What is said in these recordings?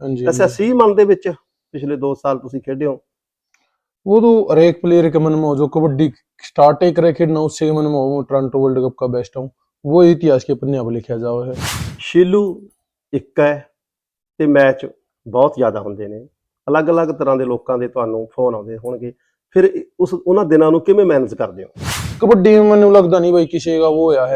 ਹਾਂਜੀ ਅੱਛਾ ਸੀ ਮਨ ਦੇ ਵਿੱਚ ਪਿਛਲੇ 2 ਸਾਲ ਤੁਸੀਂ ਖੇਡੇ ਹੋ वो तो हर एक प्लेयर के मन में हो जो कबड्डी स्टार्ट ही करे खेलना उससे मन में हो वो टोरंटो वर्ल्ड कप का बेस्ट हूँ वो इतिहास के पन्ने पर लिखा जाओ है ਸ਼ੀਲੂ ਇੱਕ ਹੈ ਤੇ ਮੈਚ ਬਹੁਤ ਜ਼ਿਆਦਾ ਹੁੰਦੇ ਨੇ ਅਲੱਗ-ਅਲੱਗ ਤਰ੍ਹਾਂ ਦੇ ਲੋਕਾਂ ਦੇ ਤੁਹਾਨੂੰ ਫੋਨ ਆਉਂਦੇ ਹੋਣਗੇ ਫਿਰ ਇਹ- ਉਸ ਉਹਨਾਂ ਦਿਨਾਂ ਨੂੰ ਕਿਵੇਂ ਮੈਨੇਜ ਕਰਦੇ ਹੋ कबड्डी में मैंने लगता नहीं भाई किसी का वो होया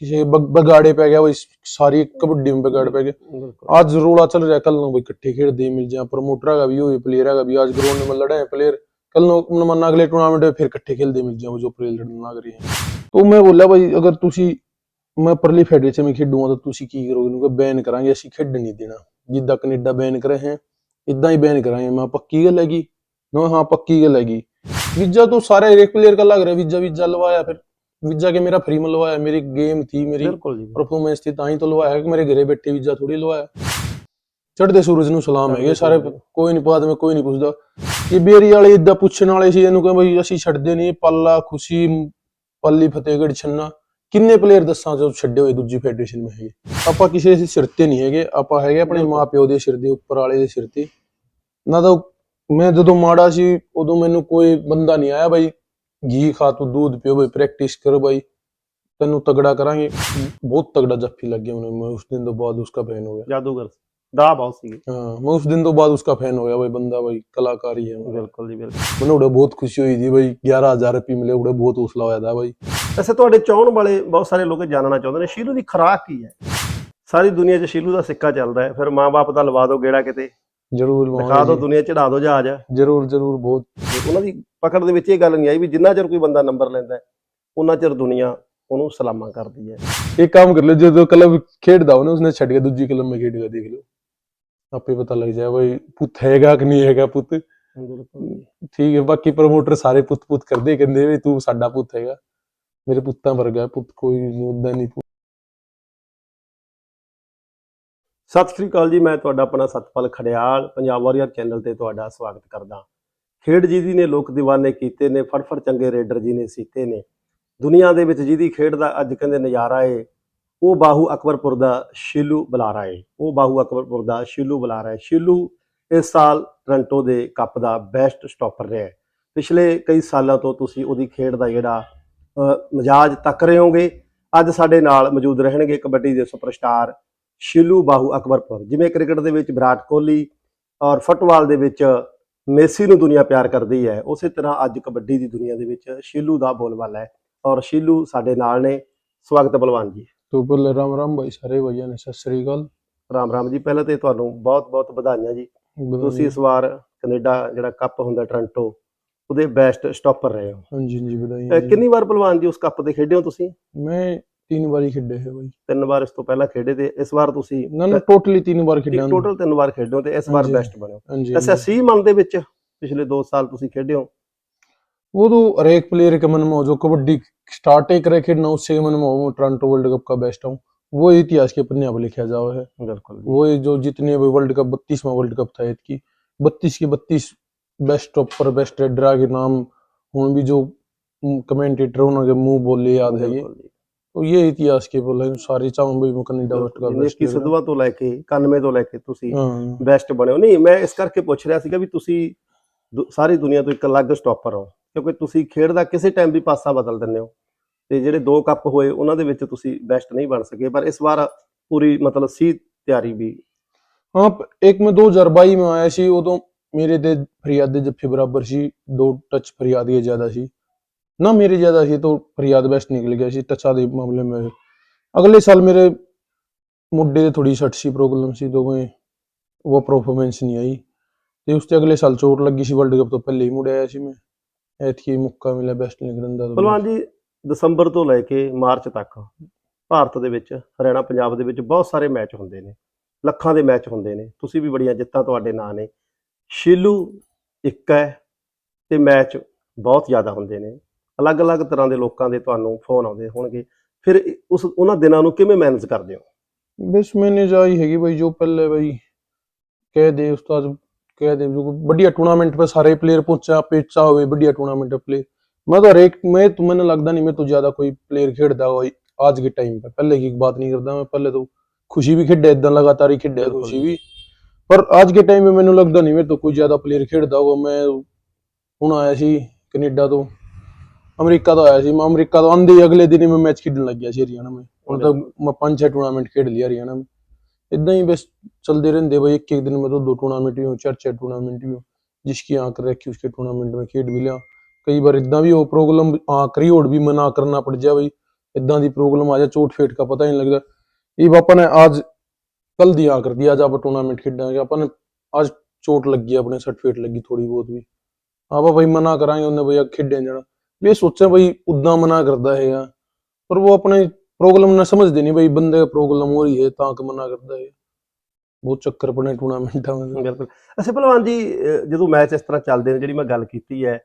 है किसी के बग- बगाड़े पे गया वही सारी कबड्डी में बगाड़ पे गया आज रोड़ा चल रहा है कल नो भाई इकट्ठे खेल दे मिल जाए प्रमोटर का भी हो प्लेयर का भी आज ग्राउंड में लड़े हैं प्लेयर कल नो मन अगले टूर्नामेंट में फिर इकट्ठे खेल दे मिल जाए वो जो प्लेयर लड़ने लग रहे हैं तो मैं बोला भाई अगर तुसी मैं परली फेडरेशन में खेडूंगा तो तुसी की करोगे उनको बैन करांगे ਅਸੀਂ ਖੇਡ ਨਹੀਂ ਦੇਣਾ ਜਿੱਦਾਂ ਕੈਨੇਡਾ ਬੈਨ ਕਰੇ ਹੈ ਇਦਾਂ ਹੀ ਬੈਨ ਕਰਾਂਗੇ ਮੈਂ ਪੱਕੀ ਗੱਲ ਹੈਗੀ ਨਾ ਹਾਂ ਪੱਕੀ ਗੱਲ ਹੈਗੀ वीजा तो सारे एक प्लेयर का लग रहा है वीजा वीजा लवाया ਵੀਜ਼ਾ ਕਿ ਮੇਰਾ ਫ੍ਰੀ ਮ ਮੇਰੀ ਗੇਮ ਥੀ ਮੇਰੀ ਪਰਫਾਰਮੈਂਸ ਥੀ ਤਾਂ ਹੀ ਤਾਂ ਲਵਾਇਆ ਕਿ ਮੇਰੇ ਘਰੇ ਬੈਠੇ ਵੀਜ਼ਾ ਥੋੜੀ ਲਵਾਇਆ। ਚੜਦੇ ਸੂਰਜ ਨੂੰ ਸਲਾਮ ਹੈਗੇ ਸਾਰੇ ਕੋਈ ਨਹੀਂ ਬਾਅਦ ਕੋਈ ਨਹੀਂ ਪੁੱਛਦਾ। ਇਹ ਬੇਰੀ ਵਾਲੇ ਇਦਾਂ ਪੁੱਛਣ ਵਾਲੇ ਸੀ ਇਹਨੂੰ ਕਹਿੰਦੇ ਅਸੀਂ ਛੱਡਦੇ ਨਹੀਂ ਪੱਲਾ ਖੁਸ਼ੀ ਪੱਲੀ ਫਤਿਹਗੜ੍ਹ ਛੰਨਾ। ਕਿੰਨੇ ਪਲੇਅਰ ਦੱਸਾਂ ਜੋ ਛੱਡੇ ਹੋਏ ਦੂਜੀ ਫੈਡਰੇਸ਼ਨ ਮੇ ਹੈਗੇ? ਆਪਾਂ ਕਿਸੇ ਦੇ ਸਿਰ ਤੇ ਨਹੀਂ ਹੈਗੇ ਆਪਾਂ ਹੈਗੇ ਆਪਣੇ ਮਾਪਿਓ ਦੇ ਸਿਰ ਦੇ ਉੱਪਰ ਵਾਲੇ ਦੇ ਸਿਰ ਤੇ। ਨਾ ਤਾਂ ਮੈਂ ਜਦੋਂ ਮਾੜਾ ਸੀ ਉਦੋਂ ਮੈਨੂੰ ਕੋਈ ਬੰਦਾ ਨਹੀਂ ਆਇਆ ਬਾਈ। ਘੀ ਖਾ ਤੂੰ ਦੁੱਧ ਪੀਓ ਬਈ ਪ੍ਰੈਕਟਿਸ ਕਰੋ ਬਈ। ਤੈਨੂੰ ਤਗੜਾ ਕਰਾਂਗੇ। ਬਹੁਤ ਤਗੜਾ ਜੱਫੀ ਲੱਗ ਗਿਆ ਮੈਨੂੰ। ਉਸ ਦਿਨ ਤੋਂ ਬਾਅਦ ਉਸਕਾ ਫੈਨ ਹੋ ਗਿਆ। ਜਾਦੂਗਰ ਦਾ ਬਹੁਤ ਸੀ ਹਾਂ ਮੈਂ ਉਸ ਦਿਨ ਤੋਂ ਬਾਅਦ ਉਸਕਾ ਫੈਨ ਹੋ ਗਿਆ ਬਈ ਬੰਦਾ ਬਈ ਕਲਾਕਾਰੀ ਹੈ। ਬਿਲਕੁਲ ਜੀ ਬਿਲਕੁਲ। ਮੈਨੂੰ ਉਹਦੇ ਬਹੁਤ ਖੁਸ਼ੀ ਹੋਈ ਜੀ ਬਈ 11000 ਰੁਪਏ ਮਿਲੇ ਉਹਦੇ ਬਹੁਤ ਹੌਸਲਾ ਹੋਇਆ ਦਾ ਬਈ। ਐਸੇ ਤੁਹਾਡੇ ਚਾਹਣ ਵਾਲੇ ਬਹੁਤ ਸਾਰੇ ਲੋਕ ਜਾਣਨਾ ਚਾਹੁੰਦੇ ਨੇ। ਸ਼ੀਲੂ ਦੀ ਖਰਾਕ ਕੀ ਹੈ? ਸਾਰੀ ਦੁਨੀਆ 'ਚ ਸ਼ੀਲੂ ਦਾ ਸਿੱਕਾ ਚੱਲਦਾ ਹੈ। ਫਿਰ ਬਾਪ ਦਾ ਲਵਾ ਦੋ ਗੇੜਾ ਕਿਤੇ। ਜਰੂਰ ਦਿਖਾ ਦਿਓ ਦੁਨੀਆ ਚੜਾ ਦਿਓ ਜਹਾਜ਼। ਜਰੂਰ ਜਰੂਰ ਬਹੁਤ। ਉਹਨਾਂ ਦੀ ਪਕੜ ਦੇ ਵਿੱਚ ਇਹ ਗੱਲ ਨਹੀਂ ਆਈ ਵੀ ਜਿੰਨਾ ਚਿਰ ਕੋਈ ਬੰਦਾ ਨੰਬਰ ਲੈਂਦਾ ਉਹਨਾਂ ਚਿਰ ਦੁਨੀਆ ਉਹਨੂੰ ਸਲਾਮਾਂ ਕਰਦੀ ਹੈ। ਇਹ ਕੰਮ ਕਰ ਲਓ ਜਦੋਂ ਕਲਬ ਖੇਡਦਾ ਉਹਨੇ ਉਸਨੇ ਛੱਡ ਕੇ ਦੂਜੀ ਕਲਬ ਮੇ ਖੇਡੇਗਾ ਦੇਖ ਲਓ। ਆਪੇ ਪਤਾ ਲੱਗ ਜਾਏ ਬਈ ਪੁੱਤ ਹੈਗਾ ਕਿ ਨਹੀਂ ਹੈਗਾ ਪੁੱਤ। ਠੀਕ ਹੈ ਬਾਕੀ ਪ੍ਰਮੋਟਰ ਸਾਰੇ ਪੁੱਤ ਪੁੱਤ ਕਰਦੇ ਕਹਿੰਦੇ ਵੀ ਤੂੰ ਸਾਡਾ ਪੁੱਤ ਹੈਗਾ। ਮੇਰੇ ਪੁੱਤਾਂ ਵਰਗਾ ਪੁੱਤ ਕੋਈ ਉਦਾਂ ਨਹੀਂ ਸਤਿ ਸ਼੍ਰੀ ਅਕਾਲ ਜੀ, ਮੈਂ ਤੁਹਾਡਾ ਆਪਣਾ ਸਤਪਾਲ ਖੜਿਆਲ, ਪੰਜਾਬ ਵਾਰੀਅਰ ਚੈਨਲ ਤੇ ਤੁਹਾਡਾ ਸਵਾਗਤ ਕਰਦਾ ਖੇਡ ਜਿਹਦੀ ਨੇ ਲੋਕ دیਵਾਨੇ ਕੀਤੇ ਨੇ, ਫੜਫੜ ਚੰਗੇ ਰੇਡਰ ਜੀ ਨੇ ਸੀਤੇ ਨੇ। ਦੁਨੀਆ ਦੇ ਵਿੱਚ ਜਿਹਦੀ ਖੇਡ ਦਾ ਅੱਜ ਕਹਿੰਦੇ ਨਜ਼ਾਰਾ ਏ, ਉਹ ਬਾਹੂ ਅਕਬਰਪੁਰ ਦਾ ਸ਼ੀਲੂ ਬੁਲਾਰਾ ਏ। ਉਹ ਬਾਹੂ ਅਕਬਰਪੁਰ ਦਾ ਸ਼ੀਲੂ ਬੁਲਾਰਾ ਏ। ਸ਼ੀਲੂ ਇਸ ਸਾਲ ਟੋਰਾਂਟੋ ਦੇ ਕੱਪ ਦਾ ਬੈਸਟ ਸਟਾਪਰ ਰਿਹਾ ਪਿਛਲੇ ਕਈ ਸਾਲਾਂ ਤੋਂ ਤੁਸੀਂ ਉਹਦੀ ਖੇਡ ਦਾ ਜਿਹੜਾ ਮਜਾਜ ਤੱਕ ਰਹੇ ਹੋਗੇ ਅੱਜ ਸਾਡੇ ਨਾਲ ਮੌਜੂਦ ਰਹਿਣਗੇ ਕਬੱਡੀ ਦੇ ਸੁਪਰਸਟਾਰ ਸ਼ਿਲੂ ਬਾਹੂ ਅਕਬਰਪੁਰ ਜਿਵੇਂ ਕ੍ਰਿਕਟ ਦੇ ਵਿੱਚ ਵਿਰਾਟ ਕੋਹਲੀ ਔਰ ਫੁੱਟਬਾਲ ਦੇ ਵਿੱਚ ਮੇਸੀ ਨੂੰ ਦੁਨੀਆ ਪਿਆਰ ਕਰਦੀ ਹੈ ਉਸੇ ਤਰ੍ਹਾਂ ਅੱਜ ਕਬੱਡੀ ਦੀ ਦੁਨੀਆ ਦੇ ਵਿੱਚ ਸ਼ਿਲੂ ਦਾ ਬੋਲਬਾਲਾ ਹੈ ਔਰ ਸ਼ਿਲੂ ਸਾਡੇ ਨਾਲ ਨੇ। ਸਵਾਗਤ ਬਲਵਾਨ ਜੀ। ਤੁਪਲ ਰਾਮ ਰਾਮ ਭਾਈ ਸਾਰੇ ਭਾਈਆਂ ਨੇ ਸਤਿ ਸ੍ਰੀ ਅਕਾਲ। ਰਾਮ ਰਾਮ ਜੀ ਪਹਿਲਾਂ ਤੇ ਤੁਹਾਨੂੰ ਬਹੁਤ-ਬਹੁਤ ਵਧਾਈਆਂ ਜੀ। ਤੁਸੀਂ ਇਸ ਵਾਰ ਕੈਨੇਡਾ ਜਿਹੜਾ ਕੱਪ ਹੁੰਦਾ ਟ੍ਰਾਂਟੋ ਉਹਦੇ ਬੈਸਟ ਸਟਾਪਰ ਰਹੇ ਹੋ। ਹਾਂਜੀ ਹਾਂਜੀ ਵਧਾਈਆਂ ਕਿੰਨੀ ਵਾਰ ਪਹਿਲਵਾਨ ਜੀ ਉਸ ਕੱਪ ਤੇ ਖੇਡੇ ਹੋ ਤੁਸੀਂ? ਮੈਂ ਤਿੰਨ ਵਾਰੀ ਖੇਡੇ ਹੈ ਬਾਈ ਤਿੰਨ ਵਾਰ ਇਸ ਤੋਂ ਪਹਿਲਾਂ ਖੇਡੇ ਤੇ ਇਸ ਵਾਰ ਤੁਸੀਂ ਨਾ ਨਾ ਟੋਟਲੀ ਤਿੰਨ ਵਾਰ ਖੇਡਿਆ ਟੋਟਲ ਤਿੰਨ ਵਾਰ ਖੇਡੇ ਹੋ ਤੇ ਇਸ ਵਾਰ ਬੈਸਟ ਬਣੇ ਹੋ ਅੱਛਾ ਸੀ ਮਨ ਦੇ ਵਿੱਚ ਪਿਛਲੇ 2 ਸਾਲ ਤੁਸੀਂ ਖੇਡੇ ਹੋ वो तो हरेक प्लेयर के मन में हो जो कबड्डी स्टार्ट ही करे खेलना उससे मन में हो टोरंटो वर्ल्ड कप का बेस्ट हूँ वो इतिहास के पन्ने पर लिखा जाओ है बिल्कुल वो जो जितने भी वर्ल्ड कप बत्तीसवा वर्ल्ड कप था की बत्तीस की बत्तीस बेस्ट टॉपर बेस्ट रेडरा के नाम हूँ भी जो कमेंटेटर उन्होंने मुंह बोले याद है ये तो ये इतिहास के बोले सारे चाहूँ भाई मैं कनाडा वर्ल्ड का ਜਿਵੇਂ बेस्ट ਕਿ ਸਿੱਧਵਾਂ ਤੋਂ ਲੈ ਕੇ 91 ਤੋਂ ਲੈ ਕੇ ਤੁਸੀਂ हाँ ਬੈਸਟ ਬਣੇ ਹੋ ਨਹੀਂ ਮੈਂ ਇਸ ਕਰਕੇ ਪੁੱਛ ਰਿਹਾ ਸੀਗਾ ਵੀ ਤੁਸੀਂ ਦੁ- ਸਾਰੀ ਦੁਨੀਆ ਤੋਂ ਇੱਕ ਅਲੱਗ ਸਟਾਪਰ ਹੋ ਕਿਉਂਕਿ ਤੁਸੀਂ ਖੇਡ ਦਾ ਕਿਸੇ ਟਾਈਮ ਵੀ ਪਾਸਾ ਬਦਲ ਦਿੰਦੇ ਹੋ ਤੇ ਜਿਹੜੇ ਦੋ ਕੱਪ ਹੋਏ ਉਹਨਾਂ ਦੇ ਵਿੱਚ ਤੁਸੀਂ ਬੈਸਟ ਨਹੀਂ ਬਣ ਸਕੇ ਪਰ ਇਸ ਵਾਰ ਪੂਰੀ ਮਤਲਬ ਸੀ ਤਿਆਰੀ ਵੀ हाँ प- एक में 2022 में आया सी उदों मेरे ते फरियाद दे जफ्फे बराबर सी दो टच फरियाद ये ज्यादा सी ना मेरे ज्यादा सी तो फरियाद बेस्ट निकल गया सी टचा दे मामले में अगले साल मेरे मुड्डे ते थोड़ी सट सी प्रॉब्लम सी तो मैं वो परफॉर्मेंस नहीं आई ਤੇ ਉਸ ਤੇ ਅਗਲੇ ਸਾਲ ਚੋਟ ਲੱਗੀ ਸੀ ਵਰਲਡ ਕੱਪ ਤੋਂ ਪਹਿਲੇ ਹੀ ਮੁੜ ਆਇਆ ਸੀ ਮੈਂ ਐਤਕੀ ਮੌਕਾ ਮਿਲਿਆ ਬੈਸਟ ਨਿਕਲਣ ਦਾ ਭਲਵਾਨ ਜੀ ਦਸੰਬਰ ਤੋਂ ਲੈ ਕੇ ਮਾਰਚ ਤੱਕ ਭਾਰਤ ਦੇ ਵਿੱਚ ਹਰਿਆਣਾ ਪੰਜਾਬ ਦੇ ਵਿੱਚ ਬਹੁਤ ਸਾਰੇ ਮੈਚ ਹੁੰਦੇ ਨੇ ਲੱਖਾਂ ਦੇ ਮੈਚ ਹੁੰਦੇ ਨੇ ਤੁਸੀਂ ਵੀ ਬੜੀਆਂ ਜਿੱਤਾਂ ਤੁਹਾਡੇ ਨਾਂ ਨੇ ਸ਼ੀਲੂ ਇੱਕ ਹੈ ਤੇ ਮੈਚ ਬਹੁਤ ਜ਼ਿਆਦਾ ਹੁੰਦੇ ਨੇ ਅਲੱਗ-ਅਲੱਗ ਤਰ੍ਹਾਂ ਦੇ ਲੋਕਾਂ ਦੇ ਤੁਹਾਨੂੰ ਫੋਨ ਆਉਂਦੇ ਹੋਣਗੇ ਫਿਰ ਇਹ- ਉਸ ਉਹਨਾਂ ਦਿਨਾਂ ਨੂੰ ਕਿਵੇਂ ਮੈਨੇਜ ਕਰਦੇ ਹੋ बस मैंने जाई हैगी भाई जो पहले भाई कह दे उस्ताद कह दे जो बढ़िया टूर्नामेंट पे सारे प्लेयर पहुंचा पेचा हुए बढ़िया टूर्नामेंट प्ले मैं तो हर एक मैं तो मैंने लगता नहीं मैं तो ज्यादा कोई प्लेयर खेड़ता हो आज के टाइम पे पहले की बात नहीं करता मैं पहले तो खुशी भी खेडे इदा लगातार ही खेडे बिल्कुल। खुशी भी ਪਰ ਅੱਜ ਦੇ ਟਾਈਮ 'ਤੇ ਮੈਨੂੰ ਲੱਗਦਾ ਨਹੀਂ ਮੇਰੇ ਤੋਂ ਕੋਈ ਜ਼ਿਆਦਾ ਪਲੇਅਰ ਖੇਡਦਾ ਹੋਊਗਾ ਮੈਂ ਹੁਣ ਆਇਆ ਸੀ ਕੈਨੇਡਾ ਤੋਂ ਅਮਰੀਕਾ ਤੋਂ ਆਇਆ ਸੀ। ਮੈਂ ਅਮਰੀਕਾ ਤੋਂ ਆਂਦੇ ਹੀ ਅਗਲੇ ਦਿਨ ਹੀ ਮੈਂ ਮੈਚ ਖੇਡਣ ਲੱਗ ਗਿਆ ਸੀ ਹਰਿਆਣਾ ਮੈਂ ਹੁਣ ਤਾਂ ਮੈਂ ਪੰਜ ਛੇ ਟੂਰਨਾਮੈਂਟ ਖੇਡ ਲਿਆ ਹਰਿਆਣਾ ਮੈਂ ਇਦਾਂ ਹੀ ਬਸ ਚਲਦੇ ਰਹਿੰਦੇ ਬਈ ਇੱਕ ਇੱਕ ਦਿਨ ਮੈਂ ਤਾਂ ਦੋ ਟੂਰਨਾਮੈਂਟ ਵੀ ਹੋ ਚਾਰ ਚਾਰ ਟੂਰਨਾਮੈਂਟ ਵੀ ਹੋ ਜਿਸ ਕੀ ਆਂਕ ਰੱਖੀ ਉਸਕੇ ਟੂਰਨਾਮੈਂਟ ਮੈਂ ਖੇਡ ਵੀ ਲਿਆ। ਕਈ ਵਾਰ ਇਦਾਂ ਵੀ ਹੋ ਪ੍ਰੋਬਲਮ ਆਂਕ ਰਹੀ ਹੋੜ ਵੀ ਮਨਾ ਕਰਨਾ ਪੜ ਜਾ ਬਈ ਇਦਾਂ ਦੀ ਪ੍ਰੋਬਲਮ ਆ ਜਾ ਚੋਟ ਫੇਟ ਦਾ ਪਤਾ ਹੀ ਨਹੀਂ ਲੱਗਦਾ। ਇਹ ਬਾਪਾ ਨੇ ਅੱਜ ਕੱਲ ਦੀ ਆਂਕ ਰਦੀ ਅੱਜ ਆਪਾਂ ਟੂਰਨਾਮੈਂਟ ਖੇਡਾਂਗੇ। ਆਪਾਂ ਨੇ ਅੱਜ ਚੋਟ ਲੱਗੀ ਆਪਣੇ ਸਰਟੀਫਿਕੇਟ ਲੱਗੀ ਥੋੜੀ ਬਹੁਤ ਵੀ। ਆਪਾਂ ਬਈ ਮਨਾ ਕਰਾਂਗੇ ਉਹਨੇ ਬਈ ਖੇਡਣ ਜਾਣਾ। ਵੀ ਸੋਚਿਆ ਬਈ ਉਦਾਂ ਮਨਾ ਕਰਦਾ ਹੈਗਾ। ਪਰ ਉਹ ਆਪਣੇ ਪ੍ਰੋਬਲਮ ਨਾ ਸਮਝਦੇ ਨਹੀਂ ਬਈ ਬੰਦੇ ਦਾ ਪ੍ਰੋਬਲਮ ਹੋ ਰਹੀ ਹੈ ਤਾਂ ਕਿ ਮਨਾ ਕਰਦਾ ਹੈ। ਬਹੁਤ ਚੱਕਰ ਪਣੇ ਟੂਰਨਾਮੈਂਟਾਂ ਵਿੱਚ। ਬਿਲਕੁਲ ਅੱਛਾ ਭਲਵਾਨ ਜੀ ਜਦੋਂ ਮੈਚ ਇਸ ਤਰ੍ਹਾਂ ਚੱਲਦੇ ਨੇ ਜਿਹੜੀ ਮੈਂ ਗੱਲ ਕੀਤੀ ਹੈ